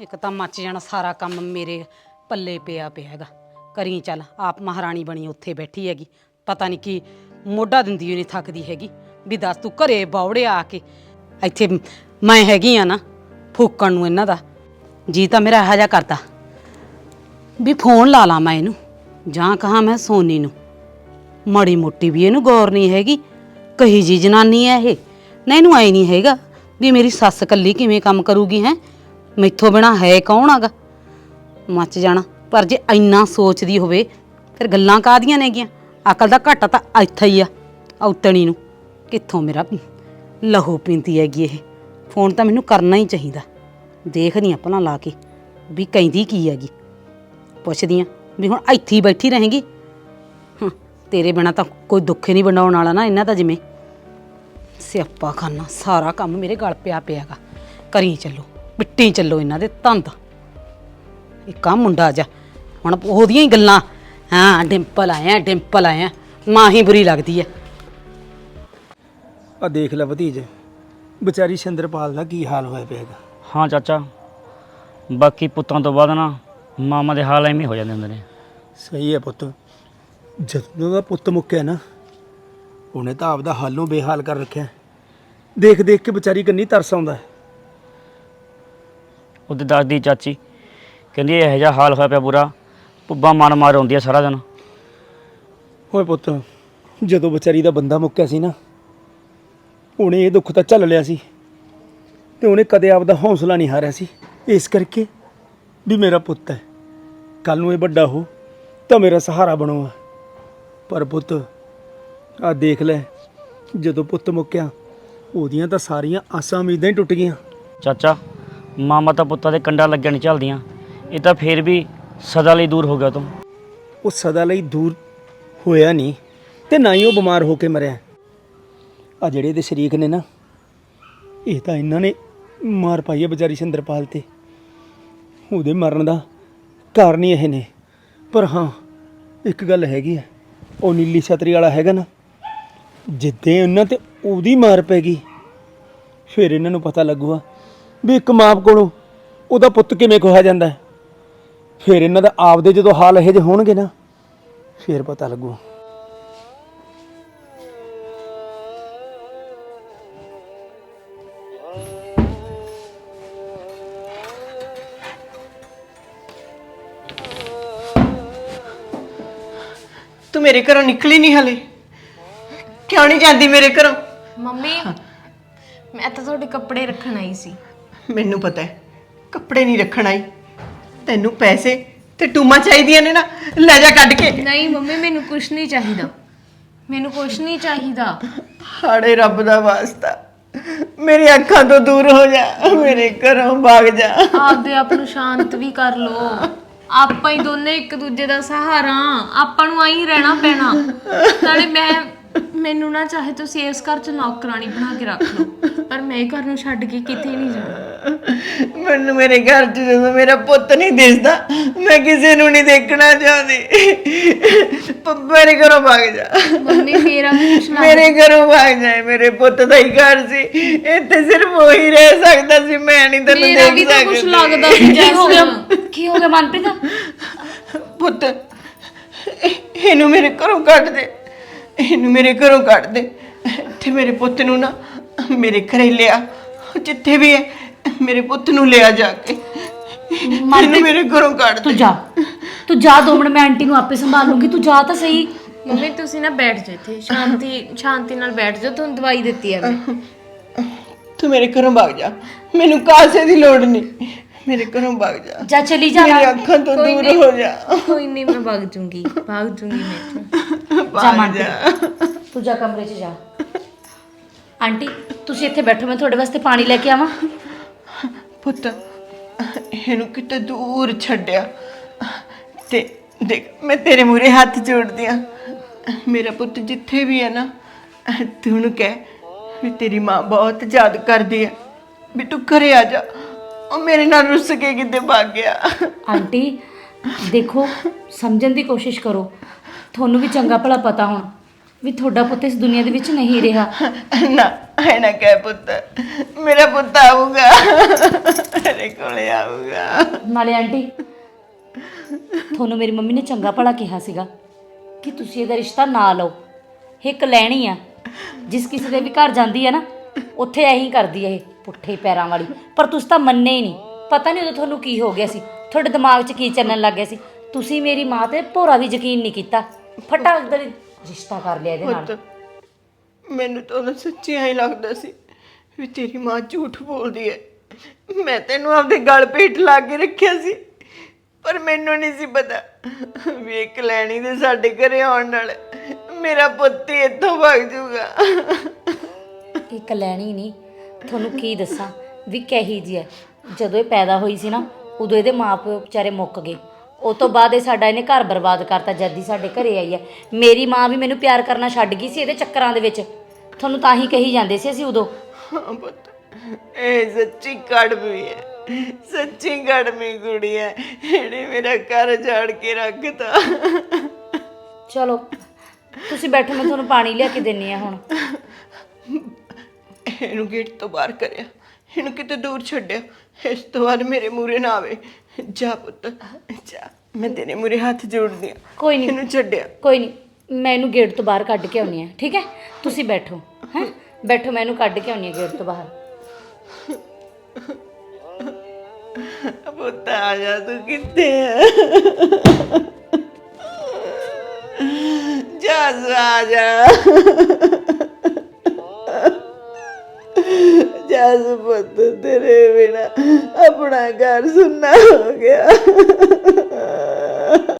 ਇੱਕ ਤਾਂ ਮੱਚ ਜਾਣਾ ਸਾਰਾ ਕੰਮ ਮੇਰੇ ਪੱਲੇ ਪਿਆ ਪਿਆ ਹੈਗਾ। ਕਰੀ ਚੱਲ ਆਪ ਮਹਾਰਾਣੀ ਬਣੀ ਉੱਥੇ ਬੈਠੀ ਹੈਗੀ। ਪਤਾ ਨਹੀਂ ਕੀ ਮੋਢਾ ਦਿੰਦੀ ਹੋਈ ਨਹੀਂ ਥੱਕਦੀ ਹੈਗੀ, ਵੀ ਦੱਸ ਤੂੰ ਘਰੇ ਬੌੜੇ ਆ ਕੇ ਇੱਥੇ ਮੈਂ ਹੈਗੀ ਆ ਨਾ ਫੂਕਣ ਨੂੰ ਇਹਨਾਂ ਦਾ। ਜੀ ਤਾਂ ਮੇਰਾ ਇਹੋ ਜਿਹਾ ਕਰਦਾ। ਵੀ ਫੋਨ ਲਾ ਲਾ ਮੈਂ ਇਹਨੂੰ, ਜਾਂ ਕਹਾ ਮੈਂ ਸੋਨੀ ਨੂੰ। ਮਾੜੀ ਮੋਟੀ ਵੀ ਇਹਨੂੰ ਗੌਰ ਨਹੀਂ ਹੈਗੀ, ਕਹੀ ਜੀ ਜਨਾਨੀ ਹੈ ਇਹ। ਨਾ ਇਹਨੂੰ ਐ ਨਹੀਂ ਹੈਗਾ ਵੀ ਮੇਰੀ ਸੱਸ ਕੱਲੀ ਕਿਵੇਂ ਕੰਮ ਕਰੂਗੀ ਹੈ? ਮੈਥੋਂ ਬਿਨਾ ਹੈ ਕੌਣ ਆਗਾ ਮੱਚ ਜਾਣਾ, ਪਰ ਜੇ ਇੰਨਾ ਸੋਚਦੀ ਹੋਵੇ, ਫਿਰ ਗੱਲਾਂ ਕਾਦੀਆਂ ਨੇਗੀਆਂ? ਅਕਲ ਦਾ ਘਾਟਾ ਤਾਂ ਇੱਥੇ ਹੀ ਆ ਔਤਣੀ ਨੂੰ। ਕਿੱਥੋਂ ਮੇਰਾ ਲਹੂ ਪੀਂਦੀ ਹੈਗੀ ਇਹ? ਫੋਨ ਤਾਂ ਮੈਨੂੰ ਕਰਨਾ ਹੀ ਚਾਹੀਦਾ। ਦੇਖਦੀ ਆ ਭਲਾ ਲਾ ਕੇ ਵੀ ਕਹਿੰਦੀ ਕੀ ਹੈਗੀ। ਪੁੱਛਦੀ ਆ ਵੀ ਹੁਣ ਇੱਥੇ ਹੀ ਬੈਠੀ ਰਹੇਗੀ? ਹੰ, ਤੇਰੇ ਬਿਨਾ ਤਾਂ ਕੋਈ ਦੁੱਖ ਨਹੀਂ ਬਣਾਉਣ ਵਾਲਾ ਨਾ ਇਹਨਾਂ ਦਾ ਜਿਵੇਂ। ਸਿਆਪਾ ਖਾਨਾ ਸਾਰਾ ਕੰਮ ਮੇਰੇ ਗਲ ਪਿਆ ਪਿਆਗਾ। ਕਰੀ ਚੱਲੋ ਮਿੱਟੀ ਚੱਲੋ ਇਹਨਾਂ ਦੇ ਤੰਦ ਇੱਕ ਆ ਮੁੰਡਾ ਜਾ ਹੁਣ ਉਹਦੀਆਂ ਹੀ ਗੱਲਾਂ। ਹਾਂ ਡਿੰਪਲ ਆਇਆ ਡਿੰਪਲ ਆਇਆ। ਮਾਂ ਹੀ ਬੁਰੀ ਲੱਗਦੀ ਹੈ ਆ ਦੇਖ ਲੈ ਭਤੀਜ ਵਿਚਾਰੀ ਸਿੰਦਰਪਾਲ ਦਾ ਕੀ ਹਾਲ ਹੋਇਆ ਪਿਆ ਹੈਗਾ? ਹਾਂ ਚਾਚਾ। ਬਾਕੀ ਪੁੱਤਾਂ ਤੋਂ ਬਾਅਦ ਨਾ ਮਾਮਾ ਦੇ ਹਾਲ ਐਵੇਂ ਹੋ ਜਾਂਦੇ ਹੁੰਦੇ ਨੇ। ਸਹੀ ਹੈ ਪੁੱਤ। ਜਦੋਂ ਦਾ ਪੁੱਤ ਮੁੱਕਿਆ ਨਾ ਉਹਨੇ ਤਾਂ ਆਪਦਾ ਹਾਲੋਂ ਬੇਹਾਲ ਕਰ ਰੱਖਿਆ। ਦੇਖ ਦੇਖ ਕੇ ਵਿਚਾਰੀ ਕੰਨੀ ਤਰਸ ਆਉਂਦਾ ਹੈ। ਉਹਦੇ ਦਾਦੀ ਚਾਚੀ ਕਹਿੰਦੀ ਇਹ ਜਿਹਾ ਹਾਲ ਹੋਇਆ ਪਿਆ ਬੁਰਾ। ਪੁੱਬਾ ਮਨ ਮਾਰ ਆਉਂਦੀ ਆ ਸਾਰਾ ਦਿਨ। ਓਏ ਪੁੱਤ ਜਦੋਂ ਵਿਚਾਰੀ ਦਾ ਬੰਦਾ ਮੁੱਕਿਆ ਸੀ ਨਾ ਉਹਨੇ ਇਹ ਦੁੱਖ ਤਾਂ ਝੱਲ ਲਿਆ ਸੀ ਤੇ ਉਹਨੇ ਕਦੇ ਆਪਦਾ ਹੌਸਲਾ ਨਹੀਂ ਹਾਰਿਆ ਸੀ। ਇਸ ਕਰਕੇ ਵੀ ਮੇਰਾ ਪੁੱਤ ਹੈ ਕੱਲ ਨੂੰ ਇਹ ਵੱਡਾ ਹੋ ਤਾਂ ਮੇਰਾ ਸਹਾਰਾ ਬਣੂਗਾ ਪਰ ਪੁੱਤ ਆ ਦੇਖ ਲੈ ਜਦੋਂ ਪੁੱਤ ਮੁੱਕਿਆ ਉਹਦੀਆਂ ਤਾਂ ਸਾਰੀਆਂ ਆਸਾਂ ਉਮੀਦਾਂ ਹੀ ਟੁੱਟ ਗਈਆਂ। ਚਾਚਾ ਮਾਮਾ ਤਾਂ ਪੁੱਤਾਂ ਦੇ ਕੰਡਾ ਨਹੀਂ ਚੱਲਦੀਆਂ ਇਹ ਤਾਂ ਫੇਰ ਵੀ ਸਦਾ ਲਈ ਦੂਰ ਹੋ ਗਿਆ ਤੂੰ ਉਹ ਸਦਾ ਲਈ ਦੂਰ ਹੋਇਆ ਨਹੀਂ ਤੇ ਨਾ ਹੀ ਉਹ ਬਿਮਾਰ ਹੋ ਕੇ ਮਰਿਆ। ਆ ਜਿਹੜੇ ਇਹਦੇ ਸ਼ਰੀਕ ਨੇ ਨਾ, ਇਹ ਤਾਂ ਇਹਨਾਂ ਨੇ ਮਾਰ ਪਾਈ ਹੈ ਵਿਚਾਰੀ ਸਿੰਦਰਪਾਲ ਤੇ। ਉਹਦੇ ਮਰਨ ਦਾ ਕਾਰਨ ਹੀ ਇਹ ਨੇ। ਪਰ ਹਾਂ, ਇੱਕ ਗੱਲ ਹੈਗੀ ਹੈ ਉਹ ਨੀਲੀ ਛਤਰੀ ਵਾਲਾ ਹੈਗਾ ਨਾ, ਜਿੱਦੇ ਉਹਨਾਂ ਤੇ ਉਹਦੀ ਮਾਰ ਪੈ ਗਈ, ਫਿਰ ਇਹਨਾਂ ਨੂੰ ਪਤਾ ਲੱਗੂਗਾ ਵੀ ਇੱਕ ਮਾਂ ਕੋਲੋਂ ਉਹਦਾ ਪੁੱਤ ਕਿਵੇਂ ਖੋਇਆ ਜਾਂਦਾ ਹੈ। ਫਿਰ ਇਹਨਾਂ ਦਾ ਆਪਦੇ ਜਦੋਂ ਹਾਲ ਇਹੋ ਜਿਹੇ ਹੋਣਗੇ ਨਾ ਫਿਰ ਪਤਾ ਲੱਗੂ। ਤੂੰ ਮੇਰੇ ਘਰੋਂ ਨਿਕਲੀ ਨਹੀਂ ਹਲੇ। ਕਿਉਂ ਨਹੀਂ ਜਾਂਦੀ ਮੇਰੇ ਘਰੋਂ? ਮੰਮੀ ਮੈਂ ਤਾਂ ਤੁਹਾਡੇ ਕੱਪੜੇ ਰੱਖਣ ਆਈ ਸੀ। ਮੈਨੂੰ ਪਤਾ ਹੈ ਕੱਪੜੇ ਨਹੀਂ ਰੱਖਣ ਆਈ। ਤੈਨੂੰ ਪੈਸੇ ਤੇ ਟੂਮਾ ਚਾਹੀਦੀਆਂ ਨੇ ਨਾ ਲੈ ਜਾ ਕੱਢ ਕੇ। ਨਹੀਂ ਮੰਮੀ ਮੈਨੂੰ ਕੁਝ ਨਹੀਂ ਚਾਹੀਦਾ। ਮੈਨੂੰ ਕੁਝ ਨਹੀਂ ਚਾਹੀਦਾ। ਹਾੜੇ ਰੱਬ ਦਾ ਵਾਸਤਾ। ਮੇਰੀ ਅੱਖਾਂ ਤੋਂ ਦੂਰ ਹੋ ਜਾ ਮੇਰੇ ਘਰੋਂ ਭਾਗ ਜਾ। ਆਪਦੇ ਆਪ ਨੂੰ ਸ਼ਾਂਤ ਵੀ ਕਰ ਲੋ ਆਪਾਂ ਹੀ ਦੋਨੇ ਇੱਕ ਦੂਜੇ ਦਾ ਸਹਾਰਾ। ਆਪਾਂ ਨੂੰ ਆਈ ਰਹਿਣਾ ਪੈਣਾ। ਨਾਲੇ ਮੈਂ ਮੈਨੂੰ ਨਾ ਚਾਹੇ ਤੁਸੀਂ ਇਸ ਘਰ ਚ ਨੌਕਰਾਨੀ ਬਣਾ ਕੇ ਰੱਖ ਲਓ ਪਰ ਮੈਂ ਇਹ ਘਰ ਨੂੰ ਛੱਡ ਕੇ ਕਿਤੇ ਨਹੀਂ ਜਾਣਾ। ਮੈਨੂੰ ਮੇਰੇ ਘਰ 'ਚ ਜਦੋਂ ਮੇਰਾ ਪੁੱਤ ਨਹੀਂ ਦਿਸਦਾ ਮੈਂ ਕਿਸੇ ਨੂੰ ਨਹੀਂ ਦੇਖਣਾ ਚਾਹੁੰਦੀ। ਮੇਰੇ ਘਰੋਂ ਭਾਗ ਜਾ। ਮੰਮੀ ਮੇਰਾ ਵੀ ਕੁਛ ਨਾ ਮੇਰੇ ਘਰੋਂ ਭਾਗ ਜਾਏ ਮੇਰੇ ਪੁੱਤ ਦਾ ਹੀ ਘਰ ਸੀ। ਇੱਥੇ ਸਿਰਫ ਉਹੀ ਰਹਿ ਸਕਦਾ ਸੀ ਮੈਂ ਨਹੀਂ ਤੈਨੂੰ ਮੇਰਾ ਵੀ ਦੇਖ ਤਾਂ ਕੁਛ ਸਕਦੀ। ਲੱਗਦਾ ਸੀ ਕੀ ਹੋ ਗਿਆ? ਕੀ ਹੋ ਗਿਆ ਮਨਪ੍ਰੀਤ? ਪੁੱਤ ਇਹ- ਇਹਨੂੰ ਮੇਰੇ ਘਰੋਂ ਕੱਢ ਦੇ। ਇਹਨੂੰ ਮੇਰੇ ਘਰੋਂ ਕੱਢ ਦੇ ਤੇ ਮੇਰੇ ਪੁੱਤ ਨੂੰ ਨਾ ਮੇਰੇ ਘਰੇ ਲਿਆ। ਜਿੱਥੇ ਵੀ ਹੈ ਮੇਰੇ ਪੁੱਤ ਨੂੰ ਲਿਆ ਜਾ ਕੇ। ਇਹਨੂੰ ਮੇਰੇ ਘਰੋਂ ਕੱਢ ਤੂੰ ਜਾ। ਤੂੰ ਜਾ ਦੋ ਮਿੰਟ ਮੈਂ ਆਂਟੀ ਨੂੰ ਆਪੇ ਸੰਭਾਲ ਲੂੰਗੀ। ਤੂੰ ਜਾ ਤਾਂ ਸਹੀ। ਮੰਮੀ ਤੁਸੀਂ ਨਾ ਬੈਠ ਜਾਓ ਇੱਥੇ। ਸ਼ਾਂਤੀ ਸ਼ਾਂਤੀ ਨਾਲ ਬੈਠ ਜਾਓ। ਤੁਹਾਨੂੰ ਦਵਾਈ ਦਿੱਤੀ ਹੈ ਮੈਂ। ਤੂੰ ਮੇਰੇ ਘਰੋਂ ਭੱਗ ਜਾ। ਮੈਨੂੰ ਕਾਸੇ ਦੀ ਲੋੜ ਨਹੀਂ। ਮੇਰੇ ਘਰੋਂ ਭੱਗ ਜਾ। ਜਾ ਚਲੀ ਜਾ ਮੇਰੀ ਅੱਖਾਂ ਤੋਂ ਦੂਰ। ਹੋ ਜਾ। ਕੋਈ ਨਹੀਂ ਮੈਂ ਭੱਗ ਜੂੰਗੀ। ਭੱਗ ਜੂੰਗੀ ਮੈਂ ਇੱਥੋਂ। ਜਾ ਮਨਪ੍ਰੀਤ ਤੂੰ ਜਾ ਕਮਰੇ 'ਚ ਜਾ। ਆਂਟੀ ਤੁਸੀਂ ਇੱਥੇ ਬੈਠੋ ਮੈਂ ਤੁਹਾਡੇ ਵਾਸਤੇ ਪਾਣੀ ਲੈ ਕੇ ਆਵਾਂ। ਪੁੱਤ ਇਹਨੂੰ ਕਿਤੇ ਦੂਰ ਛੱਡਿਆ। ਤੇ ਦੇਖ ਮੈਂ ਤੇਰੇ ਮੂਰੇ ਹੱਥ ਜੋੜਦੀ ਆ। ਮੇਰਾ ਪੁੱਤ ਜਿੱਥੇ ਵੀ ਹੈ ਨਾ ਤੂੰ ਉਹਨੂੰ ਕਹਿ ਵੀ ਤੇਰੀ ਮਾਂ ਬਹੁਤ ਯਾਦ ਕਰਦੀ ਹੈ। ਵੀ ਤੂੰ ਘਰੇ ਆ ਜਾ ਉਹ ਮੇਰੇ ਨਾਲ ਰੁੱਸ ਕੇ ਕਿਤੇ ਭੱਗ ਗਿਆ। ਆਂਟੀ ਦੇਖੋ ਸਮਝਣ ਦੀ ਕੋਸ਼ਿਸ਼ ਕਰੋ। ਤੁਹਾਨੂੰ ਵੀ ਚੰਗਾ ਭਲਾ ਪਤਾ ਹੁਣ ਵੀ ਤੁਹਾਡਾ ਪੁੱਤ ਇਸ ਦੁਨੀਆ ਦੇ ਵਿੱਚ ਨਹੀਂ ਰਿਹਾ। ਨਾ ਐ ਨਾ ਕਹਿ ਪੁੱਤ। ਮੇਰਾ ਪੁੱਤ ਆਊਗਾ। ਮੇਰੇ ਕੋਲੇ ਆਊਗਾ। ਨਾਲੇ ਆਂਟੀ ਤੁਹਾਨੂੰ ਮੇਰੀ ਮੰਮੀ ਨੇ ਚੰਗਾ ਭਲਾ ਕਿਹਾ ਸੀਗਾ ਕਿ ਤੁਸੀਂ ਇਹਦਾ ਰਿਸ਼ਤਾ ਨਾ ਲਓ। ਇਹ ਕਲੈਣੀ ਆ। ਜਿਸ ਕਿਸੇ ਦੇ ਵੀ ਘਰ ਜਾਂਦੀ ਹੈ ਨਾ ਉੱਥੇ ਐਂ ਹੀ ਕਰਦੀ ਹੈ ਇਹ ਪੁੱਠੇ ਪੈਰਾਂ ਵਾਲੀ। ਪਰ ਤੁਸੀਂ ਤਾਂ ਮੰਨੇ ਹੀ ਨਹੀਂ। ਪਤਾ ਨਹੀਂ ਉਦੋਂ ਤੁਹਾਨੂੰ ਕੀ ਹੋ ਗਿਆ ਸੀ। ਤੁਹਾਡੇ ਦਿਮਾਗ 'ਚ ਕੀ ਚੱਲਣ ਲੱਗ ਗਿਆ ਸੀ। ਤੁਸੀਂ ਮੇਰੀ ਮਾਂ ਤੇ ਭੋਰਾ ਵੀ ਯਕੀਨ ਨਹੀਂ ਕੀਤਾ। ਫਟਾ ਰਿਸ਼ਤਾ ਕਰ ਲਿਆ ਇਹਦੇ ਨਾਲ। ਪੁੱਤ ਮੈਨੂੰ ਤਾਂ ਉਹਦਾ ਸੱਚੀ ਐਂ ਲੱਗਦਾ ਸੀ ਵੀ ਤੇਰੀ ਮਾਂ ਝੂਠ ਬੋਲਦੀ ਹੈ ਮੈਂ ਤੈਨੂੰ ਆਪਦੇ ਗਲ ਪੇਟ ਲਾ ਕੇ ਰੱਖਿਆ ਸੀ ਪਰ ਮੈਨੂੰ ਨਹੀਂ ਸੀ ਪਤਾ ਵੀ ਇੱਕ ਲੈਣੀ ਦੇ ਸਾਡੇ ਘਰੇ ਆਉਣ ਨਾਲ ਮੇਰਾ ਪੁੱਤ ਹੀ ਇੱਥੋਂ ਭੱਜ ਜਾਊਗਾ। ਇੱਕ ਲੈਣੀ ਨਹੀਂ ਤੁਹਾਨੂੰ ਕੀ ਦੱਸਾਂ ਵੀ ਕਹੀ ਜੀ ਹੈ ਜਦੋਂ ਇਹ ਪੈਦਾ ਹੋਈ ਸੀ ਨਾ ਉਦੋਂ ਇਹਦੇ ਮਾਪੇ ਵਿਚਾਰੇ ਮੁੱਕ ਗਏ। ਉਸ ਤੋਂ ਬਾਅਦ ਇਹ ਸਾਡਾ ਇਹਨੇ ਘਰ ਬਰਬਾਦ ਕਰਤਾ ਜਦ ਦੀ ਸਾਡੇ ਘਰੇ ਆਈ ਹੈ ਮੇਰੀ ਮਾਂ ਵੀ ਮੈਨੂੰ ਪਿਆਰ ਕਰਨਾ ਛੱਡ ਗਈ ਸੀ ਇਹਦੇ ਚੱਕਰਾਂ ਦੇ ਵਿੱਚ। ਤੁਹਾਨੂੰ ਤਾਂ ਹੀ ਕਹੀ ਜਾਂਦੇ ਸੀ ਅਸੀਂ ਉਦੋਂ। ਹਾਂ ਪੁੱਤ ਇਹ ਸੱਚੀ ਕੜਵੀ ਹੈ। ਸੱਚੀ ਕੜਵੀ ਕੁੜੀ ਹੈ ਇਹਨੇ ਮੇਰਾ ਘਰ ਝਾੜ ਕੇ ਰੱਖਤਾ। ਚਲੋ ਤੁਸੀਂ ਬੈਠੋ ਮੈਂ ਤੁਹਾਨੂੰ ਪਾਣੀ ਲਿਆ ਕੇ ਦਿੰਨੀ ਆ ਹੁਣ। ਇਹਨੂੰ ਗੇਟ ਤੋਂ ਬਾਹਰ ਕਰਿਆ ਇਹਨੂੰ ਕਿਤੇ ਦੂਰ ਛੱਡਿਆ। ਇਸ ਤੋਂ ਬਾਅਦ ਮੇਰੇ ਮੂਰੇ ਨਾ ਆਵੇ। ਜਾ ਪੁੱਤ ਜਾ। ਮੈਂ ਤੇਰੇ ਮੂਰੇ ਹੱਥ ਜੋੜਦੀ ਆ। ਕੋਈ ਨਹੀਂ ਇਹਨੂੰ ਛੱਡਿਆ। ਕੋਈ ਨਹੀਂ ਮੈਂ ਇਹਨੂੰ ਗੇਟ ਤੋਂ ਬਾਹਰ ਕੱਢ ਕੇ ਆਉਣੀ ਆ ਠੀਕ ਹੈ? ਤੁਸੀਂ ਬੈਠੋ ਹੈ? ਬੈਠੋ ਮੈਂ ਇਹਨੂੰ ਕੱਢ ਕੇ ਆਉਣੀ ਆ ਗੇਟ ਤੋਂ ਬਾਹਰ। ਪੁੱਤ ਆ ਜਾ ਤੂੰ ਕਿੱਥੇ ਹੈ ਜਾ ਆ ਜਾ। ਜਸ ਪੁੱਤ ਤੇਰੇ ਬਿਨਾ ਆਪਣਾ ਘਰ ਸੁੰਨਾ ਹੋ ਗਿਆ।